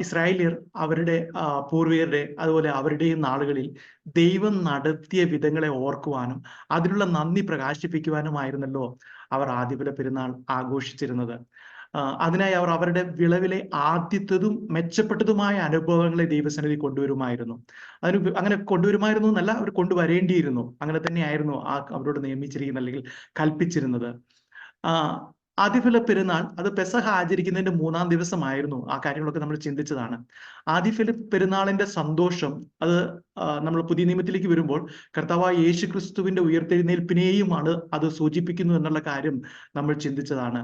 ഇസ്രായേലിയർ അവരുടെ പൂർവികരുടെ അതുപോലെ അവരുടെയും നാളുകളിൽ ദൈവം നടത്തിയ വിധങ്ങളെ ഓർക്കുവാനും അതിനുള്ള നന്ദി പ്രകാശിപ്പിക്കുവാനുമായിരുന്നല്ലോ അവർ ആദ്യപുല പെരുന്നാൾ ആഘോഷിച്ചിരുന്നത്. അതിനായി അവർ അവരുടെ വിളവിലെ ആദ്യത്തതും മെച്ചപ്പെട്ടതുമായ അനുഭവങ്ങളെ ദൈവസന്നിധി കൊണ്ടുവരുമായിരുന്നു. അതിന് അങ്ങനെ കൊണ്ടുവരുമായിരുന്നു എന്നല്ല അവർ കൊണ്ടുവരേണ്ടിയിരുന്നു. അങ്ങനെ തന്നെയായിരുന്നു ആ അവരോട് നിയമിച്ചിരിക്കുന്നത് അല്ലെങ്കിൽ കൽപ്പിച്ചിരുന്നത്. ആദിഫല പെരുന്നാൾ അത് പെസഹ ആചരിക്കുന്നതിന്റെ മൂന്നാം ദിവസമായിരുന്നു ആ കാര്യങ്ങളൊക്കെ നമ്മൾ ചിന്തിച്ചതാണ്. ആദിഫല പെരുന്നാളിന്റെ സന്തോഷം അത് നമ്മൾ പുതിയ നിയമത്തിലേക്ക് വരുമ്പോൾ കർത്താവായ യേശു ക്രിസ്തുവിന്റെ ഉയർത്തെഴുന്നേൽപ്പിനെയുമാണ് അത് സൂചിപ്പിക്കുന്നു എന്നുള്ള കാര്യം നമ്മൾ ചിന്തിച്ചതാണ്.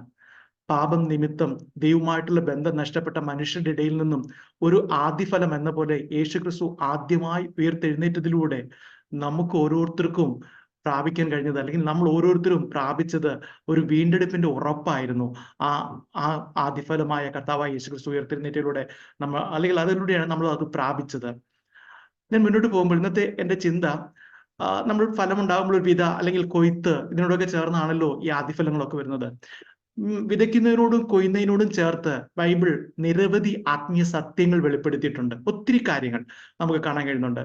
പാപം നിമിത്തം ദൈവമായിട്ടുള്ള ബന്ധം നഷ്ടപ്പെട്ട മനുഷ്യരുടെ ഇടയിൽ നിന്നും ഒരു ആദിഫലം എന്ന പോലെ യേശു ക്രിസ്തു ആദ്യമായി ഉയർത്തെഴുന്നേറ്റതിലൂടെ നമുക്ക് ഓരോരുത്തർക്കും പ്രാപിക്കാൻ കഴിഞ്ഞത് അല്ലെങ്കിൽ നമ്മൾ ഓരോരുത്തരും പ്രാപിച്ചത് ഒരു വീണ്ടെടുപ്പിന്റെ ഉറപ്പായിരുന്നു. ആ ആ ആദിഫലമായ കർത്താവായ യേശുക്രിസ്തു ക്രിസ്തു ഉയർത്തെഴുന്നേറ്റയിലൂടെ നമ്മൾ അല്ലെങ്കിൽ അതിലൂടെയാണ് നമ്മൾ അത് പ്രാപിച്ചത്. ഞാൻ മുന്നോട്ട് പോകുമ്പോൾ ഇന്നത്തെ എന്റെ ചിന്ത നമ്മൾ ഫലം ഉണ്ടാകുമ്പോൾ ഒരു വിധ അല്ലെങ്കിൽ കൊയ്ത്ത് ഇതിനോടൊക്കെ ചേർന്നാണല്ലോ ഈ ആദിഫലങ്ങളൊക്കെ വരുന്നത്. വിതയ്ക്കുന്നതിനോടും കൊയ്യുന്നതിനോടും ചേർത്ത് ബൈബിൾ നിരവധി ആത്മീയ സത്യങ്ങൾ വെളിപ്പെടുത്തിയിട്ടുണ്ട്. ഒത്തിരി കാര്യങ്ങൾ നമുക്ക് കാണാൻ കഴിയുന്നുണ്ട്.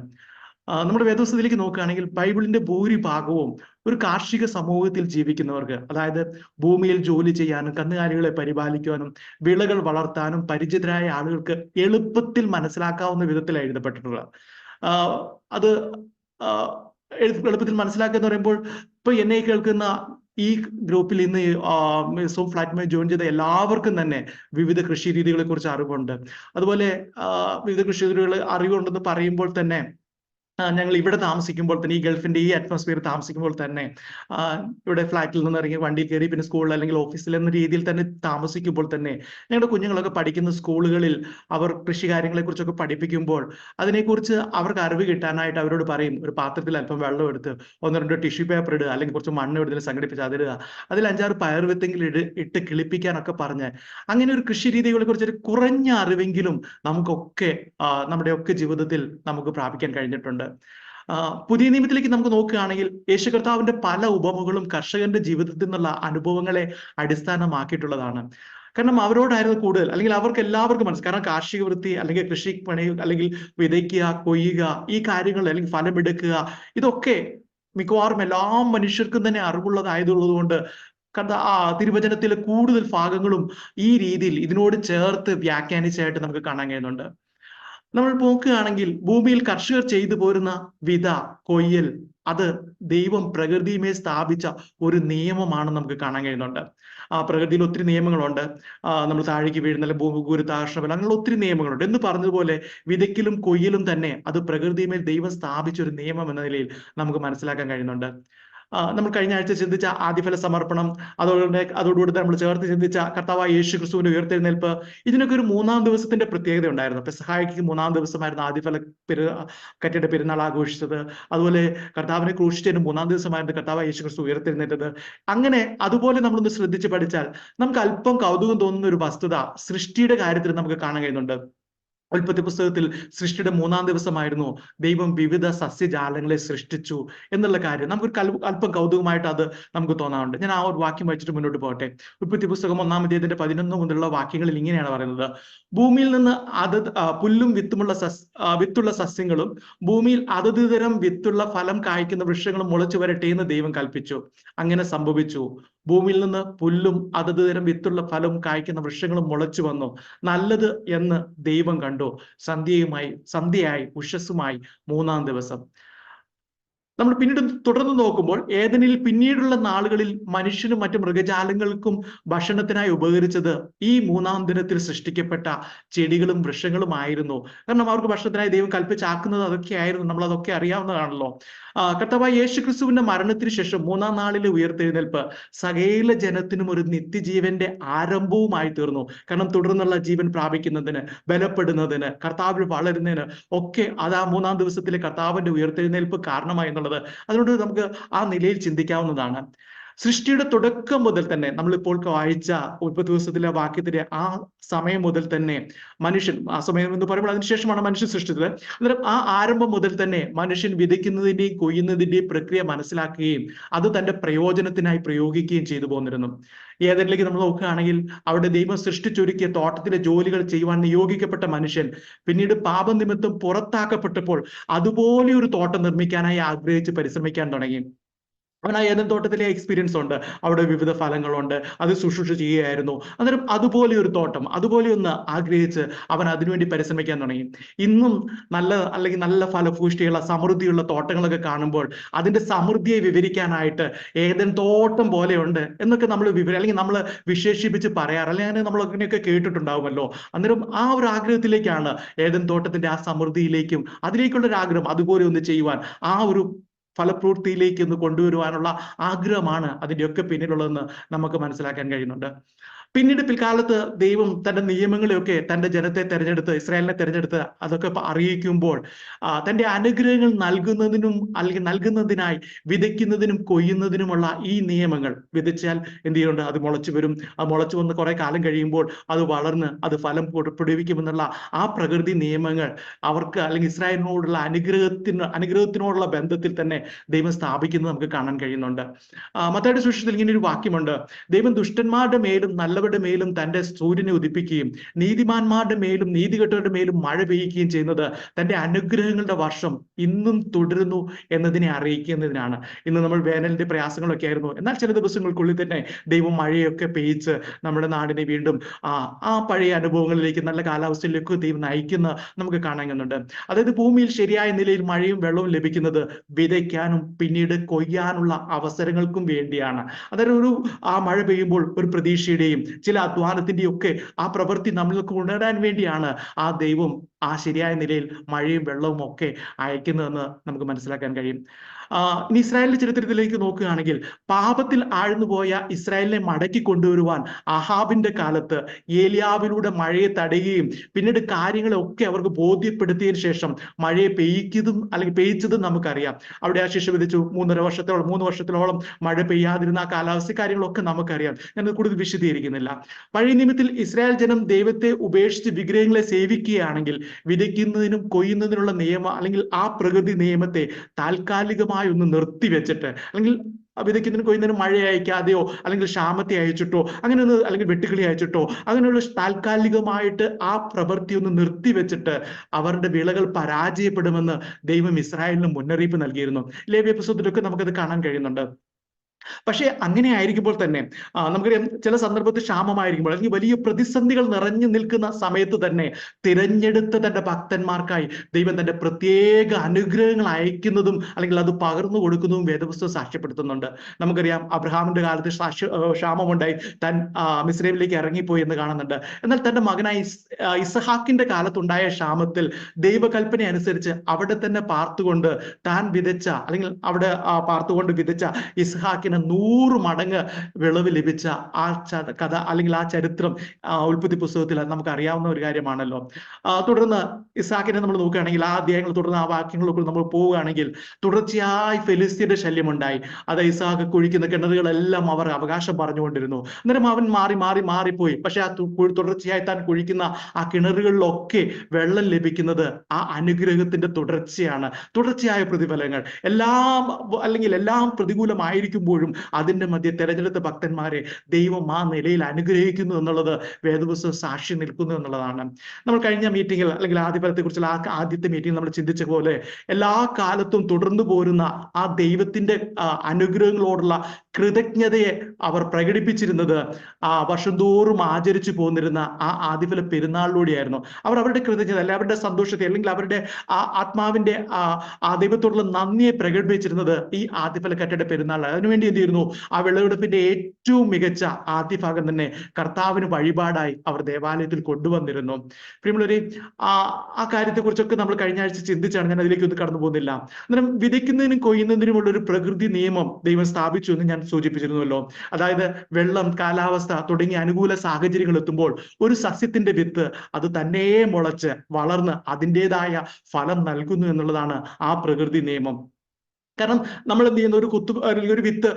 നമ്മുടെ വേദോസ്തത്തിലേക്ക് നോക്കുകയാണെങ്കിൽ ബൈബിളിന്റെ ഭൂരിഭാഗവും ഒരു കാർഷിക സമൂഹത്തിൽ ജീവിക്കുന്നവർക്ക് അതായത് ഭൂമിയിൽ ജോലി ചെയ്യാനും കന്നുകാലികളെ പരിപാലിക്കുവാനും വിളകൾ വളർത്താനും പരിചിതരായ ആളുകൾക്ക് എളുപ്പത്തിൽ മനസ്സിലാക്കാവുന്ന വിധത്തിൽ എഴുതപ്പെട്ടിട്ടുള്ളത്. അത് എളുപ്പത്തിൽ മനസ്സിലാക്കുക എന്ന് പറയുമ്പോൾ ഇപ്പൊ എന്നെ കേൾക്കുന്ന ഈ ഗ്രൂപ്പിൽ ഇന്ന് സോ ഫ്ലാറ്റ്മേ ജോയിൻ ചെയ്ത എല്ലാവർക്കും തന്നെ വിവിധ കൃഷി രീതികളെ കുറിച്ച് അറിവുണ്ട്. അതുപോലെ വിവിധ കൃഷി രീതികൾ അറിവുണ്ടെന്ന് പറയുമ്പോൾ തന്നെ ഞങ്ങൾ ഇവിടെ താമസിക്കുമ്പോൾ തന്നെ ഈ ഗൾഫിന്റെ ഈ അറ്റ്മോസ്ഫിയർ താമസിക്കുമ്പോൾ തന്നെ ഇവിടെ ഫ്ലാറ്റിൽ നിന്ന് ഇറങ്ങി വണ്ടി കയറി പിന്നെ സ്കൂളിൽ അല്ലെങ്കിൽ ഓഫീസിൽ എന്ന രീതിയിൽ തന്നെ താമസിക്കുമ്പോൾ തന്നെ ഞങ്ങളുടെ കുഞ്ഞുങ്ങളൊക്കെ പഠിക്കുന്ന സ്കൂളുകളിൽ അവർ കൃഷി കാര്യങ്ങളെ കുറിച്ചൊക്കെ പഠിപ്പിക്കുമ്പോൾ അതിനെക്കുറിച്ച് അവർക്ക് അറിവ് കിട്ടാനായിട്ട് അവരോട് പറയും ഒരു പാത്രത്തിൽ അല്പം വെള്ളം എടുത്ത് ഒന്ന് രണ്ട് ടിഷ്യൂ പേപ്പർ ഇടുക അല്ലെങ്കിൽ കുറച്ച് മണ്ണ് എടുത്തിട്ട് സംഘടിപ്പിച്ച് അതിടുക. അതിൽ അഞ്ചാറ് പയർ വിത്തെങ്കിലും ഇട് ഇട്ട് കിളിപ്പിക്കാനൊക്കെ പറഞ്ഞ് അങ്ങനെ ഒരു കൃഷി രീതികളെ കുറിച്ച് ഒരു കുറഞ്ഞ അറിവെങ്കിലും നമുക്കൊക്കെ നമ്മുടെ ഒക്കെ ജീവിതത്തിൽ നമുക്ക് പ്രാപിക്കാൻ കഴിഞ്ഞിട്ടുണ്ട്. പുതിയ നിയമത്തിലേക്ക് നമുക്ക് നോക്കുകയാണെങ്കിൽ യേശു കർത്താവിന്റെ പല ഉപമകളും കർഷകന്റെ ജീവിതത്തിൽ നിന്നുള്ള അനുഭവങ്ങളെ അടിസ്ഥാനമാക്കിയിട്ടുള്ളതാണ്. കാരണം അവരോടായിരുന്നു കൂടുതൽ. അല്ലെങ്കിൽ അവർക്ക് എല്ലാവർക്കും മനസ്സിൽ കാരണം കാർഷിക വൃത്തി അല്ലെങ്കിൽ കൃഷി പണി അല്ലെങ്കിൽ വിതയ്ക്കുക കൊയ്യുക ഈ കാര്യങ്ങൾ അല്ലെങ്കിൽ ഫലമെടുക്കുക ഇതൊക്കെ മിക്കവാറും എല്ലാ മനുഷ്യർക്കും തന്നെ അറിവുള്ളതായതുള്ളത് കൊണ്ട് കണ്ട ആ തിരുവചനത്തിലെ കൂടുതൽ ഭാഗങ്ങളും ഈ രീതിയിൽ ഇതിനോട് ചേർത്ത് വ്യാഖ്യാനിച്ചായിട്ട് നമുക്ക് കാണാൻ കഴിയുന്നുണ്ട്. നമ്മൾ നോക്കുകയാണെങ്കിൽ ഭൂമിയിൽ കർഷകർ ചെയ്തു പോരുന്ന വിത കൊയ്യൽ അത് ദൈവം പ്രകൃതിയുമേ സ്ഥാപിച്ച ഒരു നിയമമാണ് നമുക്ക് കാണാൻ കഴിയുന്നുണ്ട്. ആ പ്രകൃതിയിൽ ഒത്തിരി നിയമങ്ങളുണ്ട്. നമ്മൾ താഴേക്ക് വീഴുന്ന ഭൂമി ഗുരുതാകർഷണബലം അങ്ങനെയുള്ള ഒത്തിരി നിയമങ്ങളുണ്ട്. എന്ന് പറഞ്ഞതുപോലെ വിതയ്ക്കലും കൊയ്യലും തന്നെ അത് പ്രകൃതിയുമേൽ ദൈവം സ്ഥാപിച്ച ഒരു നിയമം എന്ന നിലയിൽ നമുക്ക് മനസ്സിലാക്കാൻ കഴിയുന്നുണ്ട്. നമ്മൾ കഴിഞ്ഞ ആഴ്ച ചിന്തിച്ച ആദ്യഫല സമർപ്പണം അതോടെ അതോടുകൂടി നമ്മൾ ചേർത്ത് ചിന്തിച്ച കർത്താവായ യേശു ക്രിസ്തുവിന്റെ ഉയർത്തെഴുന്നേൽപ്പ് ഇതിനൊക്കെ ഒരു മൂന്നാം ദിവസത്തിന്റെ പ്രത്യേകത ഉണ്ടായിരുന്നു. പെസഹായിക്ക് മൂന്നാം ദിവസമായിരുന്നു ആദ്യഫല പെരു കറ്റയുടെ പെരുന്നാൾ ആഘോഷിച്ചത്. അതുപോലെ കർത്താവിനെ ക്രൂശിച്ചതിന് മൂന്നാം ദിവസമായിരുന്നു കർത്താവായ യേശു ക്രിസ്തു ഉയർത്തെഴുന്നേറ്റത്. അങ്ങനെ അതുപോലെ നമ്മളൊന്ന് ശ്രദ്ധിച്ച് പഠിച്ചാൽ നമുക്ക് അല്പം കൗതുകം തോന്നുന്ന ഒരു വസ്തുത സൃഷ്ടിയുടെ കാര്യത്തിൽ നമുക്ക് കാണാൻ കഴിയുന്നുണ്ട്. ഉൽപ്പത്തി പുസ്തകത്തിൽ സൃഷ്ടിയുടെ മൂന്നാം ദിവസമായിരുന്നു. ദൈവം വിവിധ സസ്യജാലങ്ങളെ സൃഷ്ടിച്ചു എന്നുള്ള കാര്യം നമുക്ക് അല്പം കൗതുകമായിട്ട് അത് നമുക്ക് തോന്നാറുണ്ട്. ഞാൻ ആ ഒരു വാക്യം വായിച്ചിട്ട് മുന്നോട്ട് പോകട്ടെ. ഉൽപ്പത്തി പുസ്തകം ഒന്നാം അധ്യായത്തിന്റെ പതിനൊന്ന് മുതലുള്ള വാക്യങ്ങളിൽ ഇങ്ങനെയാണ് പറയുന്നത്. ഭൂമിയിൽ നിന്ന് അതത് പുല്ലും വിത്തുമുള്ള സസ് വിത്തുള്ള സസ്യങ്ങളും ഭൂമിയിൽ അതത് തരം വിത്തുള്ള ഫലം കായ്ക്കുന്ന വൃക്ഷങ്ങളും മുളച്ചു വരട്ടെ എന്ന് ദൈവം കൽപ്പിച്ചു. അങ്ങനെ സംഭവിച്ചു. ഭൂമിയിൽ നിന്ന് പുല്ലും അതത് തരം വിത്തുള്ള ഫലവും കായ്ക്കുന്ന വൃക്ഷങ്ങളും മുളച്ചു വന്നു. നല്ലത് എന്ന് ദൈവം കണ്ടു. സന്ധ്യയുമായി സന്ധ്യയായി ഉഷസ്സുമായി മൂന്നാം ദിവസം. നമ്മൾ പിന്നീട് തുടർന്ന് നോക്കുമ്പോൾ ഏതനിൽ പിന്നീടുള്ള നാളുകളിൽ മനുഷ്യനും മറ്റു മൃഗജാലങ്ങൾക്കും ഭക്ഷണത്തിനായി ഉപകരിച്ചത് ഈ മൂന്നാം ദിനത്തിൽ സൃഷ്ടിക്കപ്പെട്ട ചെടികളും വൃക്ഷങ്ങളും ആയിരുന്നു കാരണം അവർക്ക് ഭക്ഷണത്തിനായി ദൈവം കൽപ്പിച്ചാക്കുന്നത് അതൊക്കെയായിരുന്നു. നമ്മൾ അതൊക്കെ അറിയാവുന്നതാണല്ലോ. കർത്താവായ യേശു ക്രിസ്തുവിന്റെ മരണത്തിന് ശേഷം മൂന്നാം നാളിലെ ഉയർത്തെഴുന്നേൽപ്പ് സകല ജനത്തിനും ഒരു നിത്യജീവന്റെ ആരംഭവുമായി തീർന്നു. കാരണം തുടർന്നുള്ള ജീവൻ പ്രാപിക്കുന്നതിന് ബലപ്പെടുന്നതിന് കർത്താവിൽ വളരുന്നതിന് ഒക്കെ അത് ആ മൂന്നാം ദിവസത്തിലെ കർത്താവിന്റെ ഉയർത്തെഴുന്നേൽപ്പ് കാരണമായി എന്നുള്ളത് അതുകൊണ്ട് നമുക്ക് ആ നിലയിൽ ചിന്തിക്കാവുന്നതാണ്. സൃഷ്ടിയുടെ തുടക്കം മുതൽ തന്നെ നമ്മളിപ്പോൾ വായിച്ച ഒൻപത് ദിവസത്തിലെ വാക്യത്തിന്റെ ആ സമയം മുതൽ തന്നെ മനുഷ്യൻ ആ സമയം എന്ന് പറയുമ്പോൾ അതിനുശേഷമാണ് മനുഷ്യൻ സൃഷ്ടിച്ചത്. അന്നേരം ആ ആരംഭം മുതൽ തന്നെ മനുഷ്യൻ വിതയ്ക്കുന്നതിന്റെയും കൊയ്യുന്നതിന്റെയും പ്രക്രിയ മനസ്സിലാക്കുകയും അത് തന്റെ പ്രയോജനത്തിനായി പ്രയോഗിക്കുകയും ചെയ്തു പോന്നിരുന്നു. ഏതെങ്കിലും നമ്മൾ നോക്കുകയാണെങ്കിൽ അവിടെ ദൈവം സൃഷ്ടിച്ചൊരുക്കിയ തോട്ടത്തിലെ ജോലികൾ ചെയ്യുവാൻ നിയോഗിക്കപ്പെട്ട മനുഷ്യൻ പിന്നീട് പാപനിമിത്തം പുറത്താക്കപ്പെട്ടപ്പോൾ അതുപോലെ ഒരു തോട്ടം നിർമ്മിക്കാനായി ആഗ്രഹിച്ച് പരിശ്രമിക്കാൻ തുടങ്ങി. അവൻ ആ ഏതൻ തോട്ടത്തിലെ എക്സ്പീരിയൻസ് ഉണ്ട്. അവിടെ വിവിധ ഫലങ്ങളുണ്ട്. അത് ശുശ്രൂഷ ചെയ്യുകയായിരുന്നു. അന്നേരം അതുപോലെ ഒരു തോട്ടം അതുപോലെ ഒന്ന് ആഗ്രഹിച്ച് അവൻ അതിനുവേണ്ടി പരിശ്രമിക്കാൻ തുടങ്ങി. ഇന്നും നല്ല അല്ലെങ്കിൽ നല്ല ഫലഭൂഷ്ടിയുള്ള സമൃദ്ധിയുള്ള തോട്ടങ്ങളൊക്കെ കാണുമ്പോൾ അതിന്റെ സമൃദ്ധിയെ വിവരിക്കാനായിട്ട് ഏതൻ തോട്ടം പോലെയുണ്ട് എന്നൊക്കെ നമ്മൾ വിവരം അല്ലെങ്കിൽ നമ്മൾ വിശേഷിപ്പിച്ച് പറയാറ്. അല്ലെങ്കിൽ നമ്മൾ അങ്ങനെയൊക്കെ കേട്ടിട്ടുണ്ടാവുമല്ലോ. അന്നേരം ആ ഒരു ആഗ്രഹത്തിലേക്കാണ് ഏതൻ തോട്ടത്തിന്റെ ആ സമൃദ്ധിയിലേക്കും അതിലേക്കുള്ള ഒരു ആഗ്രഹം അതുപോലെ ഒന്ന് ചെയ്യുവാൻ ആ ഒരു ഫലപ്രവൃത്തിയിലേക്ക് ഒന്ന് കൊണ്ടുവരുവാനുള്ള ആഗ്രഹമാണ് അതിന്റെയൊക്കെ പിന്നിലുള്ളതെന്ന് നമുക്ക് മനസ്സിലാക്കാൻ കഴിയുന്നുണ്ട്. പിന്നീട് പിൽക്കാലത്ത് ദൈവം തന്റെ നിയമങ്ങളെയൊക്കെ തന്റെ ജനത്തെ തെരഞ്ഞെടുത്ത് ഇസ്രായേലിനെ തെരഞ്ഞെടുത്ത് അതൊക്കെ അറിയിക്കുമ്പോൾ തന്റെ അനുഗ്രഹങ്ങൾ നൽകുന്നതിനും അല്ലെങ്കിൽ നൽകുന്നതിനായി വിതയ്ക്കുന്നതിനും കൊയ്യുന്നതിനുമുള്ള ഈ നിയമങ്ങൾ വിതച്ചാൽ എന്ത് ചെയ്യുന്നുണ്ട്? അത് മുളച്ചു വരും. അത് മുളച്ചു വന്ന് കുറെ കാലം കഴിയുമ്പോൾ അത് വളർന്ന് അത് ഫലം പിടിവിക്കുമെന്നുള്ള ആ പ്രകൃതി നിയമങ്ങൾ അവർക്ക് അല്ലെങ്കിൽ ഇസ്രായേലിനോടുള്ള അനുഗ്രഹത്തിന് അനുഗ്രഹത്തിനോടുള്ള ബന്ധത്തിൽ തന്നെ ദൈവം സ്ഥാപിക്കുന്നത് നമുക്ക് കാണാൻ കഴിയുന്നുണ്ട്. മത്തയുടെ സുഷിത്തിൽ ഇങ്ങനെ ഒരു വാക്യമുണ്ട്. ദൈവം ദുഷ്ടന്മാരുടെ മേലും നല്ല നല്ലവരുടെ മേലും തന്റെ സൂര്യനെ ഉദിപ്പിക്കുകയും നീതിമാന്മാരുടെ മേലും നീതികെട്ടവരുടെ മേലും മഴ പെയ്യുകയും ചെയ്യുന്നത് തന്റെ അനുഗ്രഹങ്ങളുടെ വർഷം ഇന്നും തുടരുന്നു എന്നതിനെ അറിയിക്കുന്നതിനാണ്. ഇന്ന് നമ്മൾ വേനലിന്റെ പ്രയാസങ്ങളൊക്കെ ആയിരുന്നു. എന്നാൽ ചില ദിവസങ്ങൾക്കുള്ളിൽ തന്നെ ദൈവം മഴയൊക്കെ പെയ്ച്ച് നമ്മുടെ നാടിനെ വീണ്ടും ആ ആ പഴയ അനുഭവങ്ങളിലേക്ക് നല്ല കാലാവസ്ഥയിലേക്ക് ദൈവം നയിക്കുന്ന നമുക്ക് കാണാൻ അതായത് ഭൂമിയിൽ ശരിയായ നിലയിൽ മഴയും വെള്ളവും ലഭിക്കുന്നത് വിതയ്ക്കാനും പിന്നീട് കൊയ്യാനുള്ള അവസരങ്ങൾക്കും വേണ്ടിയാണ്. അതായത് ഒരു ആ മഴ പെയ്യുമ്പോൾ ഒരു പ്രതീക്ഷയുടെയും ചില അധ്വാനത്തിന്റെയും ഒക്കെ ആ പ്രവൃത്തി നമ്മൾക്ക് ഉണരാൻ വേണ്ടിയാണ് ആ ദൈവം ആ ശരിയായ നിലയിൽ മഴയും വെള്ളവും ഒക്കെ അയക്കുന്നതെന്ന് നമുക്ക് മനസ്സിലാക്കാൻ കഴിയും. ഇനി ഇസ്രായേലിന്റെ ചരിത്രത്തിലേക്ക് നോക്കുകയാണെങ്കിൽ പാപത്തിൽ ആഴ്ന്നുപോയ ഇസ്രായേലിനെ മടക്കി കൊണ്ടുവരുവാൻ അഹാബിന്റെ കാലത്ത് ഏലിയാവിലൂടെ മഴയെ തടയുകയും പിന്നീട് കാര്യങ്ങളൊക്കെ അവർക്ക് ബോധ്യപ്പെടുത്തിയതിനു ശേഷം മഴയെ പെയ്യിക്കതും അല്ലെങ്കിൽ പെയ്ച്ചതും നമുക്കറിയാം. അവിടെ ആ ശിക്ഷ വിധിച്ചു മൂന്നര വർഷത്തോളം മൂന്ന് വർഷത്തോളം മഴ പെയ്യാതിരുന്ന ആ കാലാവസ്ഥ കാര്യങ്ങളൊക്കെ നമുക്കറിയാം. ഞാൻ കൂടുതൽ വിശദീകരിക്കുന്നില്ല. പഴയ നിയമത്തിൽ ഇസ്രായേൽ ജനം ദൈവത്തെ ഉപേക്ഷിച്ച് വിഗ്രഹങ്ങളെ സേവിക്കുകയാണെങ്കിൽ വിതയ്ക്കുന്നതിനും കൊയ്യുന്നതിനുള്ള നിയമം അല്ലെങ്കിൽ ആ പ്രകൃതി നിയമത്തെ താൽക്കാലികമായി പൂർണമായി ഒന്ന് നിർത്തിവെച്ചിട്ട് അല്ലെങ്കിൽ വിതയ്ക്കുന്നതിന് കൊയ്യുന്നതിന് മഴ അയക്കാതെയോ അല്ലെങ്കിൽ ക്ഷാമത്തെ അയച്ചിട്ടോ അങ്ങനെ ഒന്ന് അല്ലെങ്കിൽ വെട്ടുകിളി അയച്ചിട്ടോ അങ്ങനെയുള്ള താൽക്കാലികമായിട്ട് ആ പ്രവൃത്തി ഒന്ന് നിർത്തിവെച്ചിട്ട് അവരുടെ വിളകൾ പരാജയപ്പെടുമെന്ന് ദൈവം ഇസ്രായേലിന് മുന്നറിയിപ്പ് നൽകിയിരുന്നു. ലേവ്യ പുസ്തകത്തിലൊക്കെ നമുക്കത് കാണാൻ കഴിയുന്നുണ്ട്. പക്ഷേ അങ്ങനെ ആയിരിക്കുമ്പോൾ തന്നെ നമുക്കറിയാം ചില സന്ദർഭത്തിൽ ക്ഷാമമായിരിക്കുമ്പോൾ അല്ലെങ്കിൽ വലിയ പ്രതിസന്ധികൾ നിറഞ്ഞു നിൽക്കുന്ന സമയത്ത് തന്നെ തിരഞ്ഞെടുത്ത തന്റെ ഭക്തന്മാർക്കായി ദൈവം തന്റെ പ്രത്യേക അനുഗ്രഹങ്ങൾ അയക്കുന്നതും അല്ലെങ്കിൽ അത് പകർന്നു കൊടുക്കുന്നതും വേദപുസ്തകം സാക്ഷ്യപ്പെടുത്തുന്നുണ്ട്. നമുക്കറിയാം അബ്രഹാമിന്റെ കാലത്ത് സാക്ഷ്യ ക്ഷാമമുണ്ടായി. താൻ മിസ്രൈമിലേക്ക് ഇറങ്ങിപ്പോയി എന്ന് കാണുന്നുണ്ട്. എന്നാൽ തന്റെ മകനായി ഇസഹാക്കിന്റെ കാലത്തുണ്ടായ ക്ഷാമത്തിൽ ദൈവകൽപ്പന അനുസരിച്ച് അവിടെ തന്നെ പാർത്തുകൊണ്ട് താൻ വിതച്ച അല്ലെങ്കിൽ അവിടെ പാർത്തുകൊണ്ട് വിതച്ച ഇസ്ഹാക്കിന് നൂറ് മടങ്ങ് വിളവ് ലഭിച്ച ആ കഥ അല്ലെങ്കിൽ ആ ചരിത്രം ഉൽപ്പത്തി പുസ്തകത്തിൽ നമുക്ക് അറിയാവുന്ന ഒരു കാര്യമാണല്ലോ. തുടർന്ന് ഇസാക്കിനെ നമ്മൾ നോക്കുകയാണെങ്കിൽ ആ അധ്യായങ്ങൾ തുടർന്ന് ആ വാക്യങ്ങളൊക്കെ നമ്മൾ പോവുകയാണെങ്കിൽ തുടർച്ചയായി ഫെലിസ്തീന്റെ ശല്യമുണ്ടായി. അത് ഇസാഖ് കുഴിക്കുന്ന കിണറുകളെല്ലാം അവർ അവകാശം പറഞ്ഞുകൊണ്ടിരുന്നു. അന്നേരം അവൻ മാറി മാറി മാറിപ്പോയി. പക്ഷെ ആ തുടർച്ചയായി താൻ കുഴിക്കുന്ന ആ കിണറുകളിലൊക്കെ വെള്ളം ലഭിക്കുന്നത് ആ അനുഗ്രഹത്തിന്റെ തുടർച്ചയാണ്. തുടർച്ചയായ പ്രതിഫലങ്ങൾ. എല്ലാം അല്ലെങ്കിൽ എല്ലാം പ്രതികൂലമായിരിക്കുമ്പോഴും പോലും അതിന്റെ മധ്യ തെരഞ്ഞെടുത്ത ഭക്തന്മാരെ ദൈവം ആ നിലയിൽ അനുഗ്രഹിക്കുന്നു എന്നുള്ളത് വേദപുസ്തകം സാക്ഷി നിൽക്കുന്നു എന്നുള്ളതാണ്. നമ്മൾ കഴിഞ്ഞ മീറ്റിംഗിൽ അല്ലെങ്കിൽ ആദ്യപരത്തെ കുറിച്ചുള്ള ആ ആദ്യത്തെ മീറ്റിംഗ് നമ്മൾ ചിന്തിച്ച പോലെ എല്ലാ കാലത്തും തുടർന്നു പോരുന്ന ആ ദൈവത്തിന്റെ അനുഗ്രഹങ്ങളോടുള്ള കൃതജ്ഞതയെ അവർ പ്രകടിപ്പിച്ചിരുന്നത് ആ വർഷം തോറും ആചരിച്ചു പോന്നിരുന്ന ആ ആദിഫല പെരുന്നാളിലൂടെയായിരുന്നു. അവർ അവരുടെ കൃതജ്ഞത അല്ലെ അവരുടെ സന്തോഷത്തെ അല്ലെങ്കിൽ അവരുടെ ആ ആത്മാവിന്റെ ആ ദൈവത്തോടുള്ള നന്ദിയെ പ്രകടിപ്പിച്ചിരുന്നത് ഈ ആദ്യഫല കറ്റയുടെ പെരുന്നാൾ അതിനുവേണ്ടി എന്ത് ചെയ്യുന്നു ആ വിളവെടുപ്പിന്റെ ഏറ്റവും മികച്ച ആദ്യ ഭാഗം തന്നെ കർത്താവിന് വഴിപാടായി അവർ ദേവാലയത്തിൽ കൊണ്ടുവന്നിരുന്നു. പ്രിയമുള്ളവരെ ആ ആ കാര്യത്തെക്കുറിച്ചൊക്കെ നമ്മൾ കഴിഞ്ഞ ആഴ്ച ചിന്തിച്ചാണ്. ഞാൻ അതിലേക്ക് ഒന്ന് കടന്നു പോകുന്നില്ല. അന്നേരം വിതയ്ക്കുന്നതിനും കൊയ്യുന്നതിനുമുള്ള ഒരു പ്രകൃതി നിയമം ദൈവം സ്ഥാപിച്ചു എന്ന് ഞാൻ സൂചിപ്പിച്ചിരുന്നുവല്ലോ. അതായത് വെള്ളം കാലാവസ്ഥ തുടങ്ങിയ അനുകൂല സാഹചര്യങ്ങൾ എത്തുമ്പോൾ ഒരു സസ്യത്തിന്റെ വിത്ത് അത് തന്നെ മുളച്ച് വളർന്ന് അതിന്റെതായ ഫലം നൽകുന്നു എന്നുള്ളതാണ് ആ പ്രകൃതി നിയമം. കാരണം നമ്മൾ എന്ത് ചെയ്യുന്നു? ഒരു കുത്തു അല്ലെങ്കിൽ ഒരു വിത്ത്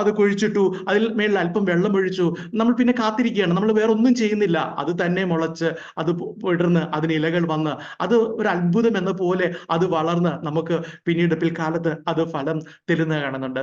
അത് കുഴിച്ചിട്ടു അതിൽ മേളിൽ അല്പം വെള്ളം ഒഴിച്ചു നമ്മൾ പിന്നെ കാത്തിരിക്കുകയാണ്. നമ്മൾ വേറെ ഒന്നും ചെയ്യുന്നില്ല. അത് തന്നെ മുളച്ച് അത് വിടർന്ന് അതിന് ഇലകൾ വന്ന് അത് ഒരു അത്ഭുതം എന്ന പോലെ അത് വളർന്ന് നമുക്ക് പിന്നീട് പിൽക്കാലത്ത് അത് ഫലം തരുന്നത് കാണുന്നുണ്ട്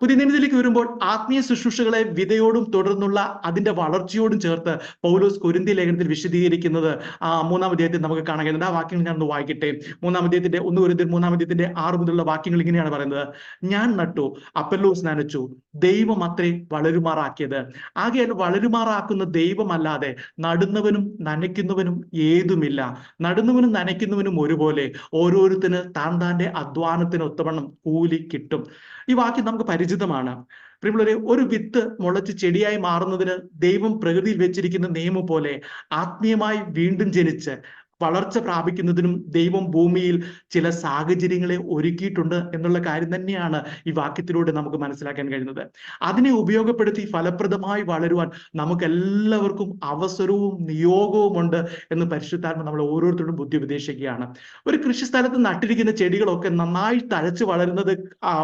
പുതിയ നിയമത്തിലേക്ക് വരുമ്പോൾ ആത്മീയ ശുശ്രൂഷകളെ വിധയോടും തുടർന്നുള്ള അതിന്റെ വളർച്ചയോടും ചേർത്ത് പൗലോസ് കൊരിന്തി ലേഖനത്തിൽ വിശദീകരിക്കുന്നത് മൂന്നാം അധ്യായത്തിൽ നമുക്ക് കാണാൻ കഴിയുന്നുണ്ട്. ആ വാക്യങ്ങൾ ഞാൻ ഒന്ന് വായിക്കട്ടെ. മൂന്നാം അധ്യായത്തിന്റെ ഒന്ന് കൊരിന്തി മൂന്നാം അധ്യായത്തിന്റെ ആറ് മുതലുള്ള വാക്യങ്ങൾ ഇങ്ങനെയാണ് പറയുന്നത്. ഞാൻ നട്ടു അപ്പല്ലോസ് നനച്ചു ദൈവം അത്രേ വളരുമാറാക്കിയത്. ആകയാൽ വളരുമാറാക്കുന്ന ദൈവമല്ലാതെ നടുന്നവനും നനയ്ക്കുന്നവനും ഏതുമില്ല. നടുന്നവനും നനയ്ക്കുന്നവനും ഒരുപോലെ ഓരോരുത്തന് താൻ താന്റെ അധ്വാനത്തിന് ഒത്തവണ്ണം കൂലി കിട്ടും. ഈ വാക്യം നമുക്ക് പരിചിതമാണ്. പ്രിയമുള്ളവരെ ഒരു വിത്ത് മുളച്ച് ചെടിയായി മാറുന്നതിന് ദൈവം പ്രകൃതിയിൽ വെച്ചിരിക്കുന്ന നിയമം പോലെ ആത്മീയമായി വീണ്ടും ജനിച്ച് വളർച്ച പ്രാപിക്കുന്നതിനും ദൈവം ഭൂമിയിൽ ചില സാഹചര്യങ്ങളെ ഒരുക്കിയിട്ടുണ്ട് എന്നുള്ള കാര്യം തന്നെയാണ് ഈ വാക്യത്തിലൂടെ നമുക്ക് മനസ്സിലാക്കാൻ കഴിയുന്നത്. അതിനെ ഉപയോഗപ്പെടുത്തി ഫലപ്രദമായി വളരുവാൻ നമുക്ക് എല്ലാവർക്കും അവസരവും നിയോഗവും ഉണ്ട് എന്ന് പരിശുദ്ധാത്മ നമ്മൾ ഓരോരുത്തരോടും ബുദ്ധി ഉപദേശിക്കുകയാണ് ഒരു കൃഷിസ്ഥലത്ത് നട്ടിരിക്കുന്ന ചെടികളൊക്കെ നന്നായി തഴച്ച് വളരുന്നത്